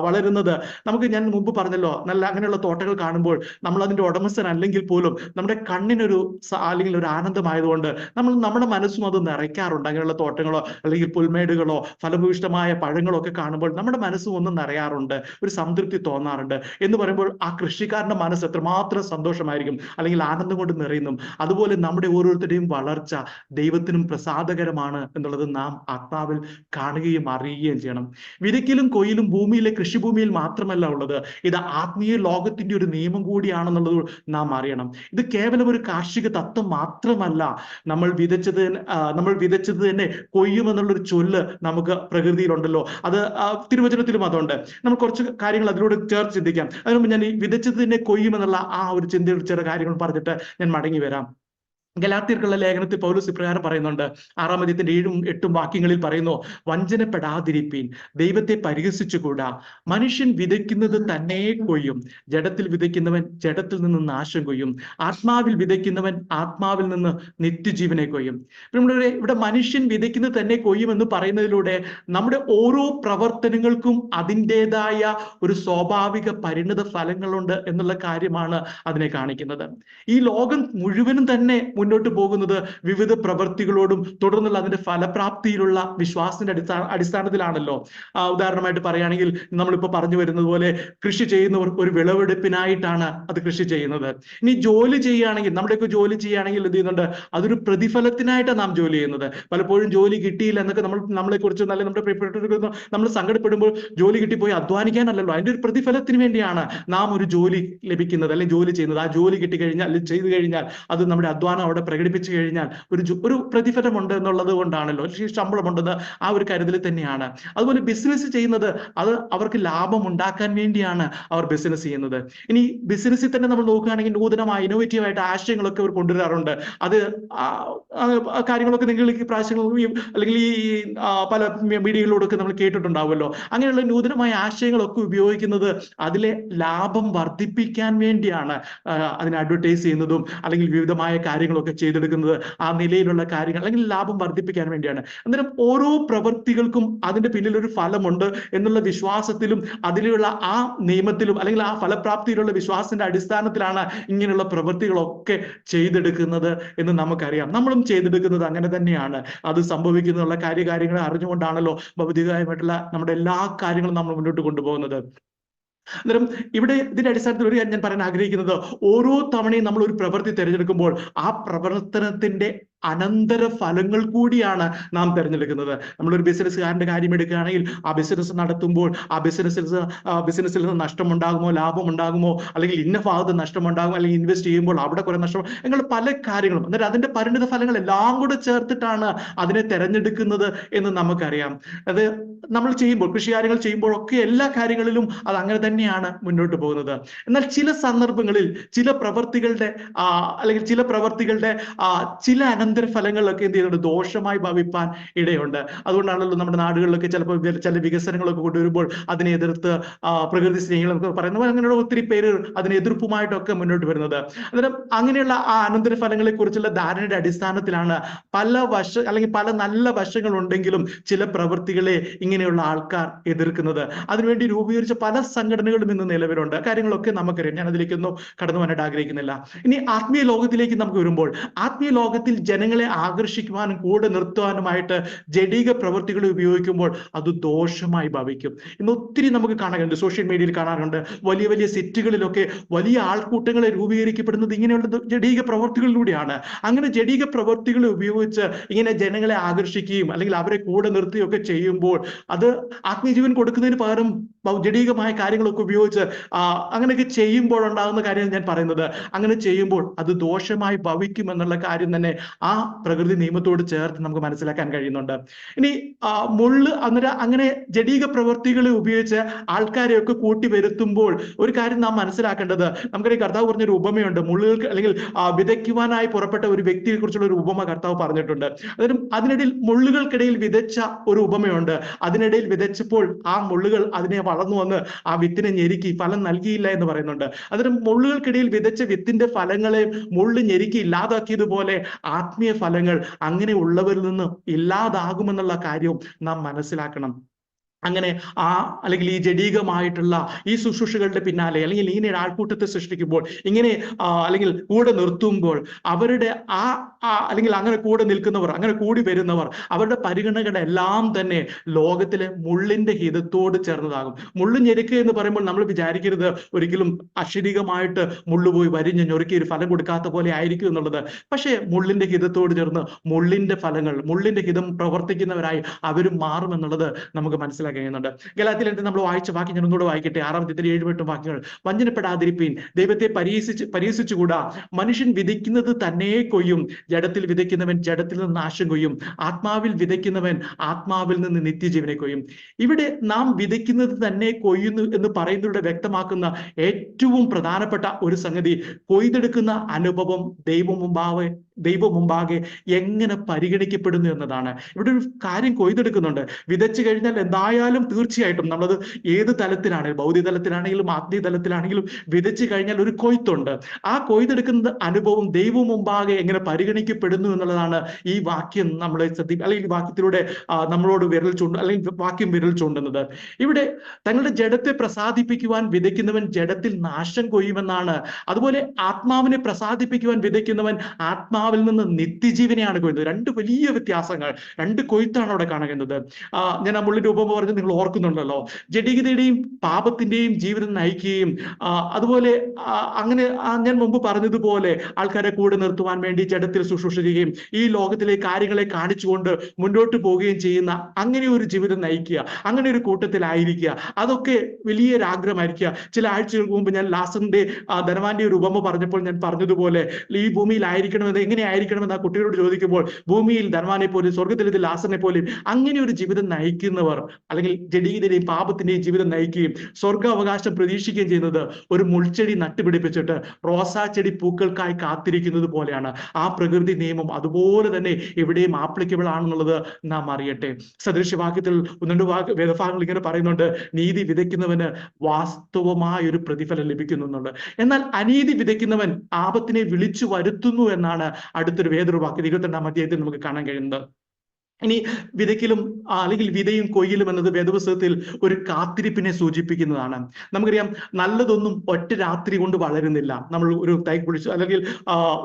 വളരുന്നത് നമുക്ക് ഞാൻ മുമ്പ് പറഞ്ഞല്ലോ നല്ല അങ്ങനെയുള്ള തോട്ടങ്ങൾ കാണുമ്പോൾ നമ്മൾ അതിന്റെ ഉടമസ്ഥൻ അല്ലെങ്കിൽ പോലും നമ്മുടെ കണ്ണിനൊരു അല്ലെങ്കിൽ ഒരു ആനന്ദമായതുകൊണ്ട് നമ്മൾ നമ്മുടെ മനസ്സും അത് നിറയ്ക്കാറുണ്ട് അങ്ങനെയുള്ള തോട്ടങ്ങളോ അല്ലെങ്കിൽ പുൽമേടുകളോ ഫലഭൂയിഷ്ടമായ പഴങ്ങളോ ഒക്കെ കാണുമ്പോൾ നമ്മുടെ മനസ്സും ഒന്ന് നിറയാറുണ്ട്. ഒരു സംതൃപ്തി തോന്നാറുണ്ട്. എന്ന് പറയുമ്പോൾ ആ കൃഷിക്കാരന്റെ മനസ്സ് എത്രമാത്രം സന്തോഷമായിരിക്കും. അല്ലെങ്കിൽ ആനന്ദം കൊണ്ട് നിറയുന്നു. അതുപോലെ നമ്മുടെ ഓരോരുത്തരുടെയും വളർച്ച ദൈവത്തിനും പ്രസാദകരമാണ് എന്നുള്ളത് നാം ആത്മാവിൽ കാണുകയും അറിയുകയും ചെയ്യണം. വിതയ്ക്കലും കൊയിലും ഭൂമിയിലെ കൃഷിഭൂമിയിൽ മാത്രമല്ല ഉള്ളത്. ഇത് ആത്മീയ ലോകത്തിന്റെ ഒരു നിയമം കൂടിയാണെന്നുള്ളത് നാം അറിയണം. ഇത് കേവലം ഒരു കാർഷിക തത്വം മാത്രമല്ല. നമ്മൾ വിതച്ചത് ആ, വിതച്ചത് തന്നെ കൊയ്യുമെന്നുള്ളൊരു ചൊല്ല് നമുക്ക് പ്രകൃതിയിലുണ്ടല്ലോ. അത് തിരുവചനത്തിലും അതുണ്ട്. നമ്മൾ കുറച്ച് കാര്യങ്ങൾ അതിലൂടെ ചേർത്ത് ചിന്തിക്കാം. അതിനു മുമ്പ് ഞാൻ ഈ വിതച്ചത് തന്നെ കൊയ്യുമെന്നുള്ള ആ ഒരു ചിന്തയുടെ ചില കാര്യങ്ങൾ പറഞ്ഞിട്ട് ഞാൻ മടങ്ങി വരാം. ഗലാത്യർക്കുള്ള ലേഖനത്തിൽ പൗലോസ് ഇപ്രകാരം പറയുന്നുണ്ട്. ആറാം അധ്യായത്തിന്റെ ഏഴും എട്ടും വാക്യങ്ങളിൽ പറയുന്നു വഞ്ചനപ്പെടാതിരിപ്പീൻ ദൈവത്തെ പരിഹസിച്ചുകൂടാ. മനുഷ്യൻ വിതയ്ക്കുന്നത് തന്നെ കൊയ്യും. ജഡത്തിൽ വിതയ്ക്കുന്നവൻ ജഡത്തിൽ നിന്ന് നാശം കൊയ്യും. ആത്മാവിൽ വിതയ്ക്കുന്നവൻ ആത്മാവിൽ നിന്ന് നിത്യജീവനെ കൊയ്യും. നമ്മുടെ ഇവിടെ മനുഷ്യൻ വിതയ്ക്കുന്നത് തന്നെ കൊയ്യും എന്ന് പറയുന്നതിലൂടെ നമ്മുടെ ഓരോ പ്രവർത്തനങ്ങൾക്കും അതിന്റെതായ ഒരു സ്വാഭാവിക പരിണിത ഫലങ്ങളുണ്ട് എന്നുള്ള കാര്യമാണ് അതിനെ കാണിക്കുന്നത്. ഈ ലോകം മുഴുവനും തന്നെ മുന്നോട്ട് പോകുന്നത് വിവിധ പ്രവൃത്തികളോടും തുടർന്നുള്ള അതിന്റെ ഫലപ്രാപ്തിയിലുള്ള വിശ്വാസത്തിന്റെ അടിസ്ഥാന അടിസ്ഥാനത്തിലാണല്ലോ. ഉദാഹരണമായിട്ട് പറയുകയാണെങ്കിൽ നമ്മളിപ്പോ പറഞ്ഞു വരുന്നത് പോലെ കൃഷി ചെയ്യുന്നവർ ഒരു വിളവെടുപ്പിനായിട്ടാണ് അത് കൃഷി ചെയ്യുന്നത്. ഇനി ജോലി ചെയ്യുകയാണെങ്കിൽ നമ്മുടെയൊക്കെ ജോലി ചെയ്യുകയാണെങ്കിൽ എന്ത് ചെയ്യുന്നുണ്ട്? അതൊരു പ്രതിഫലത്തിനായിട്ടാണ് നാം ജോലി ചെയ്യുന്നത്. പലപ്പോഴും ജോലി കിട്ടിയില്ല എന്നൊക്കെ നമ്മൾ നമ്മളെ കുറിച്ച് നല്ല നമ്മുടെ നമ്മൾ സങ്കടപ്പെടുമ്പോൾ ജോലി കിട്ടിപ്പോയി അധ്വാനിക്കാനല്ലല്ലോ. അതിന്റെ ഒരു പ്രതിഫലത്തിന് വേണ്ടിയാണ് നാം ഒരു ജോലി ലഭിക്കുന്നത് അല്ലെങ്കിൽ ജോലി ചെയ്യുന്നത്. ആ ജോലി കിട്ടി കഴിഞ്ഞാൽ അല്ലെങ്കിൽ ചെയ്തു കഴിഞ്ഞാൽ അത് നമ്മുടെ അധ്വാനം അവിടെ പ്രകടിപ്പിച്ചു കഴിഞ്ഞാൽ ഒരു ഒരു പ്രതിഫലമുണ്ട് എന്നുള്ളത് കൊണ്ടാണല്ലോ ശമ്പളമുണ്ടെന്ന് ആ ഒരു കരുതൽ തന്നെയാണ്. അതുപോലെ ബിസിനസ് ചെയ്യുന്നത് അത് അവർക്ക് ലാഭം ഉണ്ടാക്കാൻ വേണ്ടിയാണ് അവർ ബിസിനസ് ചെയ്യുന്നത്. ഇനി ബിസിനസ്സിൽ തന്നെ നമ്മൾ നോക്കുകയാണെങ്കിൽ നൂതനമായ ഇന്നോവേറ്റീവ് ആയിട്ട് ആശയങ്ങളൊക്കെ അവർ കൊണ്ടുവരാറുണ്ട്. അത് കാര്യങ്ങളൊക്കെ നിങ്ങൾ ഈ പ്രാവശ്യങ്ങൾ അല്ലെങ്കിൽ ഈ പല മീഡിയകളിലൂടെ നമ്മൾ കേട്ടിട്ടുണ്ടാവുമല്ലോ. അങ്ങനെയുള്ള നൂതനമായ ആശയങ്ങളൊക്കെ ഉപയോഗിക്കുന്നത് അതിലെ ലാഭം വർദ്ധിപ്പിക്കാൻ വേണ്ടിയാണ് അതിനെ അഡ്വർടൈസ് ചെയ്യുന്നതും അല്ലെങ്കിൽ വിവിധമായ കാര്യങ്ങളൊക്കെ ചെയ്തെടുക്കുന്നത് ആ നിലയിലുള്ള കാര്യങ്ങൾ അല്ലെങ്കിൽ ലാഭം വർദ്ധിപ്പിക്കാൻ വേണ്ടിയാണ്. അന്നേരം ഓരോ പ്രവൃത്തികൾക്കും അതിന്റെ പിന്നിൽ ഒരു ഫലമുണ്ട് എന്നുള്ള വിശ്വാസത്തിലും അതിലുള്ള ആ നിയമത്തിലും അല്ലെങ്കിൽ ആ ഫലപ്രാപ്തിയിലുള്ള വിശ്വാസത്തിന്റെ അടിസ്ഥാനത്തിലാണ് ഇങ്ങനെയുള്ള പ്രവൃത്തികളൊക്കെ ചെയ്തെടുക്കുന്നത് എന്ന് നമുക്കറിയാം. നമ്മളും ചെയ്തെടുക്കുന്നത് അങ്ങനെ തന്നെയാണ്. അത് സംഭവിക്കുന്നുള്ള കാര്യകാര്യങ്ങളെ അറിഞ്ഞുകൊണ്ടാണല്ലോ ഭൗതികമായിട്ടുള്ള നമ്മുടെ എല്ലാ കാര്യങ്ങളും നമ്മൾ മുന്നോട്ട് കൊണ്ടുപോകുന്നത്. അന്നേരം ഇവിടെ ഇതിന്റെ അടിസ്ഥാനത്തിൽ ഒരു കാര്യം ഞാൻ പറയാൻ ആഗ്രഹിക്കുന്നത് ഓരോ തവണയും നമ്മൾ ഒരു പ്രവൃത്തി തിരഞ്ഞെടുക്കുമ്പോൾ ആ പ്രവർത്തനത്തിന്റെ അനന്തര ഫലങ്ങൾ കൂടിയാണ് നാം തിരഞ്ഞെടുക്കുന്നത്. നമ്മളൊരു ബിസിനസ്സുകാരന്റെ കാര്യം എടുക്കുകയാണെങ്കിൽ ആ ബിസിനസ് നടത്തുമ്പോൾ ആ ബിസിനസ്സിൽ ബിസിനസ്സിൽ നിന്ന് നഷ്ടമുണ്ടാകുമോ ലാഭം ഉണ്ടാകുമോ അല്ലെങ്കിൽ ഇന്ന ഭാഗത്ത് നഷ്ടമുണ്ടാകുമോ അല്ലെങ്കിൽ ഇൻവെസ്റ്റ് ചെയ്യുമ്പോൾ അവിടെ കുറെ നഷ്ടം അങ്ങനെ പല കാര്യങ്ങളും. എന്നിട്ട് അതിന്റെ പരിണിത ഫലങ്ങൾ എല്ലാം കൂടെ ചേർത്തിട്ടാണ് അതിനെ തിരഞ്ഞെടുക്കുന്നത് എന്ന് നമുക്കറിയാം. അത് നമ്മൾ ചെയ്യുമ്പോൾ കൃഷി കാര്യങ്ങൾ ചെയ്യുമ്പോഴൊക്കെ എല്ലാ കാര്യങ്ങളിലും അത് അങ്ങനെ തന്നെയാണ് മുന്നോട്ട് പോകുന്നത്. എന്നാൽ ചില സന്ദർഭങ്ങളിൽ ചില പ്രവർത്തികളുടെ അല്ലെങ്കിൽ ചില പ്രവർത്തികളുടെ ചില അനന്തര അനന്തര ഫലങ്ങളിലൊക്കെ എന്ത് ചെയ്യുന്നുണ്ട്? ദോഷമായി ഭവിപ്പാൻ ഇടയുണ്ട്. അതുകൊണ്ടാണല്ലോ നമ്മുടെ നാടുകളിലൊക്കെ ചിലപ്പോൾ ചില വികസനങ്ങളൊക്കെ കൊണ്ടുവരുമ്പോൾ അതിനെ എതിർത്ത് പ്രകൃതി സ്നേഹികളൊക്കെ പറയുന്നത് അങ്ങനെയുള്ള ഒത്തിരി പേര് അതിന് എതിർപ്പുമായിട്ടൊക്കെ മുന്നോട്ട് വരുന്നത്. അന്നേരം അങ്ങനെയുള്ള ആ അനന്തര ഫലങ്ങളെ കുറിച്ചുള്ള ധാരണയുടെ അടിസ്ഥാനത്തിലാണ് പല വശ അല്ലെങ്കിൽ പല നല്ല വശങ്ങൾ ഉണ്ടെങ്കിലും ചില പ്രവൃത്തികളെ ഇങ്ങനെയുള്ള ആൾക്കാർ എതിർക്കുന്നത്. അതിനുവേണ്ടി രൂപീകരിച്ച പല സംഘടനകളും ഇന്ന് നിലവിലുണ്ട്. കാര്യങ്ങളൊക്കെ നമുക്കറിയാം. ഞാൻ അതിലേക്കൊന്നും കടന്നു പോകാനായിട്ട് ആഗ്രഹിക്കുന്നില്ല. ഇനി ആത്മീയ ലോകത്തിലേക്ക് നമുക്ക് വരുമ്പോൾ ആത്മീയ ലോകത്തിൽ ജനങ്ങളെ ആകർഷിക്കുവാനും കൂടെ നിർത്തുവാനുമായിട്ട് ജഡിക പ്രവൃത്തികൾ ഉപയോഗിക്കുമ്പോൾ അത് ദോഷമായി ഭവിക്കും. ഇന്ന് ഒത്തിരി നമുക്ക് കാണാറുണ്ട് സോഷ്യൽ മീഡിയയിൽ കാണാറുണ്ട്. വലിയ വലിയ സെറ്റുകളിലൊക്കെ വലിയ ആൾക്കൂട്ടങ്ങളെ രൂപീകരിക്കപ്പെടുന്നത് ഇങ്ങനെയുള്ള ജഡീക പ്രവൃത്തികളിലൂടെയാണ്. അങ്ങനെ ജഡീക പ്രവൃത്തികൾ ഉപയോഗിച്ച് ഇങ്ങനെ ജനങ്ങളെ ആകർഷിക്കുകയും അല്ലെങ്കിൽ അവരെ കൂടെ നിർത്തുകയൊക്കെ ചെയ്യുമ്പോൾ അത് ആത്മീയജീവൻ കൊടുക്കുന്നതിന് പകരം ജഡീകമായ കാര്യങ്ങളൊക്കെ ഉപയോഗിച്ച് അങ്ങനെയൊക്കെ ചെയ്യുമ്പോൾ ഉണ്ടാകുന്ന കാര്യമാണ് ഞാൻ പറയുന്നത്. അങ്ങനെ ചെയ്യുമ്പോൾ അത് ദോഷമായി ഭവിക്കും എന്നുള്ള കാര്യം തന്നെ ആ പ്രകൃതി നിയമത്തോട് ചേർത്ത് നമുക്ക് മനസ്സിലാക്കാൻ കഴിയുന്നുണ്ട്. ഇനി മുള്ള് അന്നേരം അങ്ങനെ ജടീക പ്രവൃത്തികളെ ഉപയോഗിച്ച് ആൾക്കാരെയൊക്കെ കൂട്ടി വരുത്തുമ്പോൾ ഒരു കാര്യം നാം മനസ്സിലാക്കേണ്ടത് നമുക്കറിയാം കർത്താവ് പറഞ്ഞൊരു ഉപമയുണ്ട്. മുള്ളുകൾക്ക് അല്ലെങ്കിൽ വിതയ്ക്കുവാനായി പുറപ്പെട്ട ഒരു വ്യക്തിയെ കുറിച്ചുള്ള ഒരു ഉപമ കർത്താവ് പറഞ്ഞിട്ടുണ്ട്. അതിനും അതിനിടയിൽ മുള്ളുകൾക്കിടയിൽ വിതച്ച ഒരു ഉപമയുണ്ട്. അതിനിടയിൽ വിതച്ചപ്പോൾ ആ മുള്ളുകൾ അതിനെ വളർന്നു വന്ന് ആ വിത്തിനെ ഞെരുക്കി ഫലം നൽകിയില്ല എന്ന് പറയുന്നുണ്ട്. അതിന് മുള്ളുകൾക്കിടയിൽ വിതച്ച വിത്തിന്റെ ഫലങ്ങളെ മുള്ളു ഞെരുക്കി ഇല്ലാതാക്കിയതുപോലെ ആത്മീയ ഫലങ്ങൾ അങ്ങനെ ഉള്ളവരിൽ നിന്ന് ഇല്ലാതാകുമെന്നുള്ള കാര്യവും നാം മനസ്സിലാക്കണം. അങ്ങനെ ആ അല്ലെങ്കിൽ ഈ ജഡീകമായിട്ടുള്ള ഈ ശുശ്രൂഷകളുടെ പിന്നാലെ അല്ലെങ്കിൽ ഇങ്ങനെ ഒരു ആൾക്കൂട്ടത്തെ സൃഷ്ടിക്കുമ്പോൾ ഇങ്ങനെ അല്ലെങ്കിൽ കൂടെ നിർത്തുമ്പോൾ അവരുടെ ആ അല്ലെങ്കിൽ അങ്ങനെ കൂടെ നിൽക്കുന്നവർ അങ്ങനെ കൂടി വരുന്നവർ അവരുടെ പരിഗണനകളെല്ലാം തന്നെ ലോകത്തിലെ മുള്ളിന്റെ ഹിതത്തോട് ചേർന്നതാകും. മുള്ളു ഞെരുക്കുക എന്ന് പറയുമ്പോൾ നമ്മൾ വിചാരിക്കരുത് ഒരിക്കലും അശരീകമായിട്ട് മുള്ളുപോയി വരിഞ്ഞ് ഞൊറുക്കി ഒരു ഫലം കൊടുക്കാത്ത പോലെ ആയിരിക്കും എന്നുള്ളത്. പക്ഷേ മുള്ളിന്റെ ഹിതത്തോട് ചേർന്ന് മുള്ളിന്റെ ഫലങ്ങൾ മുള്ളിന്റെ ഹിതം പ്രവർത്തിക്കുന്നവരായി അവരും മാറുമെന്നുള്ളത് നമുക്ക് മനസ്സിലാക്കാം കഴിയുന്നുണ്ട്. ഗലാത്തിലെന്ത് നമ്മൾ വായിച്ച വാക്യം ഞാൻ ഒന്നുകൂടെ വായിക്കട്ടെ. ആറാമത്തെ ഏഴുവെട്ടും വാക്യങ്ങൾ. വഞ്ചനപ്പെടാതിരിപ്പീൻ ദൈവത്തെ പരീക്ഷിച്ച് പരീക്ഷിച്ചുകൂടാ. മനുഷ്യൻ വിതയ്ക്കുന്നത് തന്നെ കൊയ്യും. ജഡത്തിൽ വിതയ്ക്കുന്നവൻ ജഡത്തിൽ നിന്ന് നാശം കൊയ്യും. ആത്മാവിൽ വിതയ്ക്കുന്നവൻ ആത്മാവിൽ നിന്ന് നിത്യജീവനെ കൊയ്യും. ഇവിടെ നാം വിതയ്ക്കുന്നത് തന്നെ കൊയ്യുന്നു എന്ന് പറയുന്നതിലൂടെ വ്യക്തമാക്കുന്ന ഏറ്റവും പ്രധാനപ്പെട്ട ഒരു സംഗതി കൊയ്തെടുക്കുന്ന അനുഭവം ദൈവം മുമ്പാകെ ദൈവം മുമ്പാകെ എങ്ങനെ പരിഗണിക്കപ്പെടുന്നു എന്നതാണ്. ഇവിടെ ഒരു കാര്യം കൊയ്തെടുക്കുന്നുണ്ട്. വിതച്ചു കഴിഞ്ഞാൽ എന്തായാലും തീർച്ചയായിട്ടും നമ്മളത് ഏത് തലത്തിലാണെങ്കിലും ഭൗതിക തലത്തിലാണെങ്കിലും ആത്മീയ തലത്തിലാണെങ്കിലും വിതച്ചു കഴിഞ്ഞാൽ ഒരു കൊയ്ത്തുണ്ട്. ആ കൊയ്തെടുക്കുന്ന അനുഭവം ദൈവം മുമ്പാകെ എങ്ങനെ പരിഗണിക്കപ്പെടുന്നു എന്നുള്ളതാണ് ഈ വാക്യം നമ്മളെ ശ്രദ്ധി അല്ലെങ്കിൽ വാക്യത്തിലൂടെ നമ്മളോട് വിരൽ ചൂണ്ട അല്ലെങ്കിൽ വാക്യം വിരൽ ചൂണ്ടുന്നത്. ഇവിടെ തങ്ങളുടെ ജഡത്തെ പ്രസാദിപ്പിക്കുവാൻ വിതയ്ക്കുന്നവൻ ജഡത്തിൽ നാശം കൊയ്യുമെന്നാണ്. അതുപോലെ ആത്മാവിനെ പ്രസാദിപ്പിക്കുവാൻ വിതയ്ക്കുന്നവൻ ആത്മാവിൽ നിന്ന് നിത്യജീവനെയാണ് കൊയ്യുന്നത് രണ്ട് വലിയ വ്യത്യാസങ്ങൾ രണ്ട് കൊയ്ത്താണ് അവിടെ കാണുന്നത്. ഞാൻ ആ മുള്ളിന്റെ ഉപമ പറഞ്ഞ് നിങ്ങൾ ഓർക്കുന്നുണ്ടല്ലോ. ജഡികതയുടെയും പാപത്തിന്റെയും ജീവിതം നയിക്കുകയും അതുപോലെ അങ്ങനെ ഞാൻ മുമ്പ് പറഞ്ഞതുപോലെ ആൾക്കാരെ കൂടെ നിർത്തുവാൻ വേണ്ടി ജഡത്തിൽ ശുശ്രൂഷിക്കുകയും ഈ ലോകത്തിലെ കാര്യങ്ങളെ കാണിച്ചുകൊണ്ട് മുന്നോട്ട് പോവുകയും ചെയ്യുന്ന അങ്ങനെ ഒരു ജീവിതം നയിക്കുക അങ്ങനെ ഒരു കൂട്ടത്തിലായിരിക്കുക അതൊക്കെ വലിയൊരാഗ്രഹമായിരിക്കുക. ചില ആഴ്ചകൾക്ക് മുമ്പ് ഞാൻ ലാസന്റെ ധനവാന്റെ ഒരു ഉപമ പറഞ്ഞപ്പോൾ ഞാൻ പറഞ്ഞതുപോലെ ഈ ഭൂമിയിലായിരിക്കണമെന്ന് എങ്ങനെ ആയിരിക്കണമെന്ന് ആ കുട്ടികളോട് ചോദിക്കുമ്പോൾ ഭൂമിയിൽ ധർമാനെ പോലും സ്വർഗത്തിലെ ലാസറിനെ പോലും അങ്ങനെ ഒരു ജീവിതം നയിക്കുന്നവർ അല്ലെങ്കിൽ ജഡീകതയുടെയും പാപത്തിന്റെയും ജീവിതം നയിക്കുകയും സ്വർഗാവകാശം പ്രതീക്ഷിക്കുകയും ചെയ്യുന്നത് ഒരു മുൾച്ചെടി നട്ടുപിടിപ്പിച്ചിട്ട് റോസാ ചെടി പൂക്കൾക്കായി കാത്തിരിക്കുന്നത് പോലെയാണ്. ആ പ്രകൃതി നിയമം അതുപോലെ തന്നെ എവിടെയും ആപ്ലിക്കബിൾ ആണെന്നുള്ളത് നാം അറിയട്ടെ. സദൃശ്യവാക്യത്തിൽ ഒന്നുണ്ട് വേദഭാഗങ്ങൾ ഇങ്ങനെ പറയുന്നുണ്ട് നീതി വിതയ്ക്കുന്നവന് വാസ്തവമായ ഒരു പ്രതിഫലം ലഭിക്കുന്നുണ്ട് എന്നാൽ അനീതി വിതയ്ക്കുന്നവൻ ആപത്തിനെ വിളിച്ചു വരുത്തുന്നു എന്നാണ് അടുത്തൊരു വേദൊരു വാക്യം ഇരുപത്തിരണ്ടാം അധ്യായത്തിൽ നമുക്ക് കാണാൻ കഴിയുന്നത്. ഇനി വിതയ്ക്കലും അല്ലെങ്കിൽ വിതയും കൊയ്യലും എന്നത് വേദപുസ്തകത്തിൽ ഒരു കാത്തിരിപ്പിനെ സൂചിപ്പിക്കുന്നതാണ്. നമുക്കറിയാം നല്ലതൊന്നും ഒറ്റ രാത്രി കൊണ്ട് വളരുന്നില്ല. നമ്മൾ ഒരു തൈ കുഴിച്ച് അല്ലെങ്കിൽ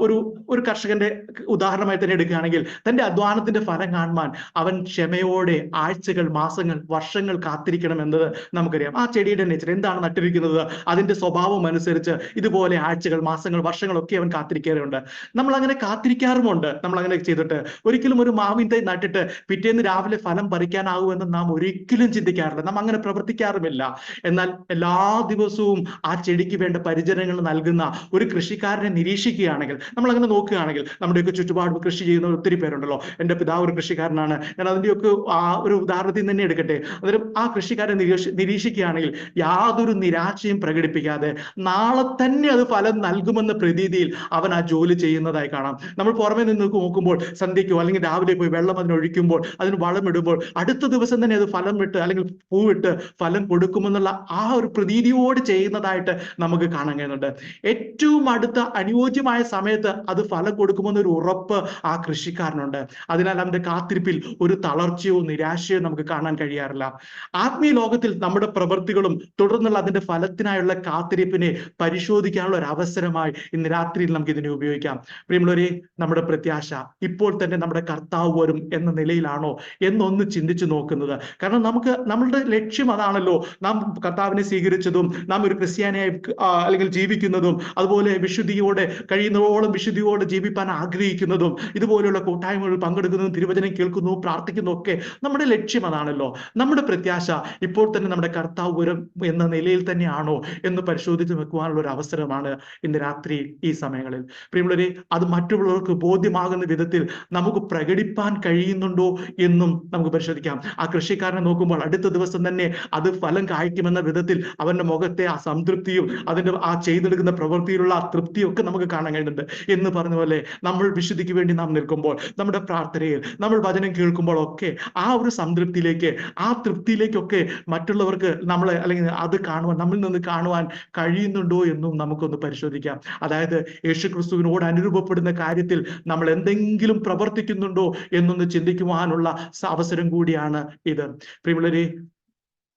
ഒരു ഒരു കർഷകന്റെ ഉദാഹരണമായി തന്നെ എടുക്കുകയാണെങ്കിൽ തന്റെ അധ്വാനത്തിന്റെ ഫലം കാണുവാൻ അവൻ ക്ഷമയോടെ ആഴ്ചകൾ മാസങ്ങൾ വർഷങ്ങൾ കാത്തിരിക്കണം എന്നത് നമുക്കറിയാം. ആ ചെടിയുടെ നേച്ചർ എന്താണ് നട്ടിരിക്കുന്നത് അതിന്റെ സ്വഭാവം അനുസരിച്ച് ഇതുപോലെ ആഴ്ചകൾ മാസങ്ങൾ വർഷങ്ങളൊക്കെ അവൻ കാത്തിരിക്കാറുണ്ട് നമ്മൾ അങ്ങനെ കാത്തിരിക്കാറുമുണ്ട്. നമ്മൾ അങ്ങനെ ചെയ്തിട്ട് ഒരിക്കലും ഒരു മാവിൻ തൈ നട്ടിട്ട് പിറ്റേന്ന് രാവിലെ ഫലം പറിക്കാനാകുമെന്ന് നാം ഒരിക്കലും ചിന്തിക്കാറില്ല. നാം അങ്ങനെ പ്രവർത്തിക്കാറുമില്ല. എന്നാൽ എല്ലാ ദിവസവും ആ ചെടിക്ക് വേണ്ട പരിചരണങ്ങൾ നൽകുന്ന ഒരു കൃഷിക്കാരനെ നിരീക്ഷിക്കുകയാണെങ്കിൽ നമ്മൾ അങ്ങനെ നോക്കുകയാണെങ്കിൽ നമ്മുടെയൊക്കെ ചുറ്റുപാട് കൃഷി ചെയ്യുന്ന ഒത്തിരി പേരുണ്ടല്ലോ. എന്റെ പിതാവ് ഒരു കൃഷിക്കാരനാണ്. ഞാൻ അതിന്റെയൊക്കെ ആ ഒരു ഉദാഹരണത്തിൽ തന്നെ എടുക്കട്ടെ. അന്നേരം ആ കൃഷിക്കാരനെ നിരീക്ഷ നിരീക്ഷിക്കുകയാണെങ്കിൽ യാതൊരു നിരാശയും പ്രകടിപ്പിക്കാതെ നാളെ തന്നെ അത് ഫലം നൽകുമെന്ന പ്രതീതിയിൽ അവൻ ആ ജോലി ചെയ്യുന്നതായി കാണാം. നമ്മൾ പുറമെ നിന്ന് നോക്കുമ്പോൾ സന്ധ്യയ്ക്കോ അല്ലെങ്കിൽ രാവിലെ പോയി വെള്ളം അതിന് ഒഴിക്കുമ്പോൾ അതിന് വളമിടുമ്പോൾ അടുത്ത ദിവസം തന്നെ അത് ഫലം വിട്ട് അല്ലെങ്കിൽ പൂവിട്ട് ഫലം കൊടുക്കുമെന്നുള്ള ആ ഒരു പ്രതീതിയോട് ചെയ്യുന്നതായിട്ട് നമുക്ക് കാണാൻ കഴിയുന്നുണ്ട്. ഏറ്റവും അടുത്ത അനുയോജ്യമായ സമയത്ത് അത് ഫലം കൊടുക്കുമെന്നൊരു ഉറപ്പ് ആ കൃഷിക്കാരനുണ്ട്. അതിനാൽ അവന്റെ കാത്തിരിപ്പിൽ ഒരു തളർച്ചയോ നിരാശയോ നമുക്ക് കാണാൻ കഴിയാറില്ല. ആത്മീയ ലോകത്തിൽ നമ്മുടെ പ്രവൃത്തികളും തുടർന്നുള്ള അതിന്റെ ഫലത്തിനായുള്ള കാത്തിരിപ്പിനെ പരിശോധിക്കാനുള്ള ഒരു അവസരമായി ഇന്ന് രാത്രിയിൽ നമുക്ക് ഇതിനെ ഉപയോഗിക്കാം. പ്രിയമുള്ളവരെ നമ്മുടെ പ്രത്യാശ ഇപ്പോൾ തന്നെ നമ്മുടെ കർത്താവ് വരും എന്ന നിലയിലാണോ എന്നൊന്ന് ചിന്തിച്ചു നോക്കുന്നത്. കാരണം നമുക്ക് നമ്മളുടെ ലക്ഷ്യം അതാണല്ലോ. നാം കർത്താവിനെ സ്വീകരിച്ചതും നാം ഒരു ക്രിസ്ത്യാനിയായി അല്ലെങ്കിൽ ജീവിക്കുന്നതും അതുപോലെ വിശുദ്ധിയോടെ കഴിയുന്നതോളം വിശുദ്ധിയോടെ ജീവിപ്പാൻ ആഗ്രഹിക്കുന്നതും ഇതുപോലെയുള്ള കൂട്ടായ്മകളിൽ പങ്കെടുക്കുന്നതും തിരുവചനം കേൾക്കുന്നു പ്രാർത്ഥിക്കുന്നു ഒക്കെ നമ്മുടെ ലക്ഷ്യം അതാണല്ലോ. നമ്മുടെ പ്രത്യാശ ഇപ്പോൾ തന്നെ നമ്മുടെ കർത്താവ് എന്ന നിലയിൽ തന്നെയാണോ എന്ന് പരിശോധിച്ച് വെക്കുവാനുള്ള ഒരു അവസരമാണ് ഇന്ന് രാത്രി ഈ സമയങ്ങളിൽ. പ്രിയമുള്ളവരെ അത് മറ്റുള്ളവർക്ക് ബോധ്യമാകുന്ന വിധത്തിൽ നമുക്ക് പ്രകടിപ്പാൻ കഴിയുന്നുണ്ടോ എന്നും നമുക്ക് പരിശോധിക്കാം. ആ കൃഷിക്കാരനെ നോക്കുമ്പോൾ അടുത്ത ദിവസം തന്നെ അത് ഫലം കായ്ക്കുമെന്ന വിധത്തിൽ അവന്റെ മുഖത്തെ ആ സംതൃപ്തിയും അതിന്റെ ആ ചെയ്തെടുക്കുന്ന പ്രവൃത്തിയിലുള്ള ആ ഒക്കെ നമുക്ക് കാണാൻ കഴിയുന്നുണ്ട്. എന്ന് പറഞ്ഞ പോലെ നമ്മൾ വിശുദ്ധിക്ക് വേണ്ടി നാം നിൽക്കുമ്പോൾ നമ്മുടെ പ്രാർത്ഥനയിൽ നമ്മൾ വചനം കേൾക്കുമ്പോൾ ഒക്കെ ആ ഒരു സംതൃപ്തിയിലേക്ക് ആ തൃപ്തിയിലേക്കൊക്കെ മറ്റുള്ളവർക്ക് നമ്മളെ അല്ലെങ്കിൽ അത് കാണുവാൻ നമ്മിൽ നിന്ന് കാണുവാൻ കഴിയുന്നുണ്ടോ എന്നും നമുക്കൊന്ന് പരിശോധിക്കാം. അതായത് യേശു ക്രിസ്തുവിനോട് അനുരൂപപ്പെടുന്ന കാര്യത്തിൽ നമ്മൾ എന്തെങ്കിലും പ്രവർത്തിക്കുന്നുണ്ടോ എന്നൊന്ന് ചിന്തിക്കുവാനുള്ള സ- അവസരം കൂടിയാണ് ഇത്. പ്രിയമുള്ളവരെ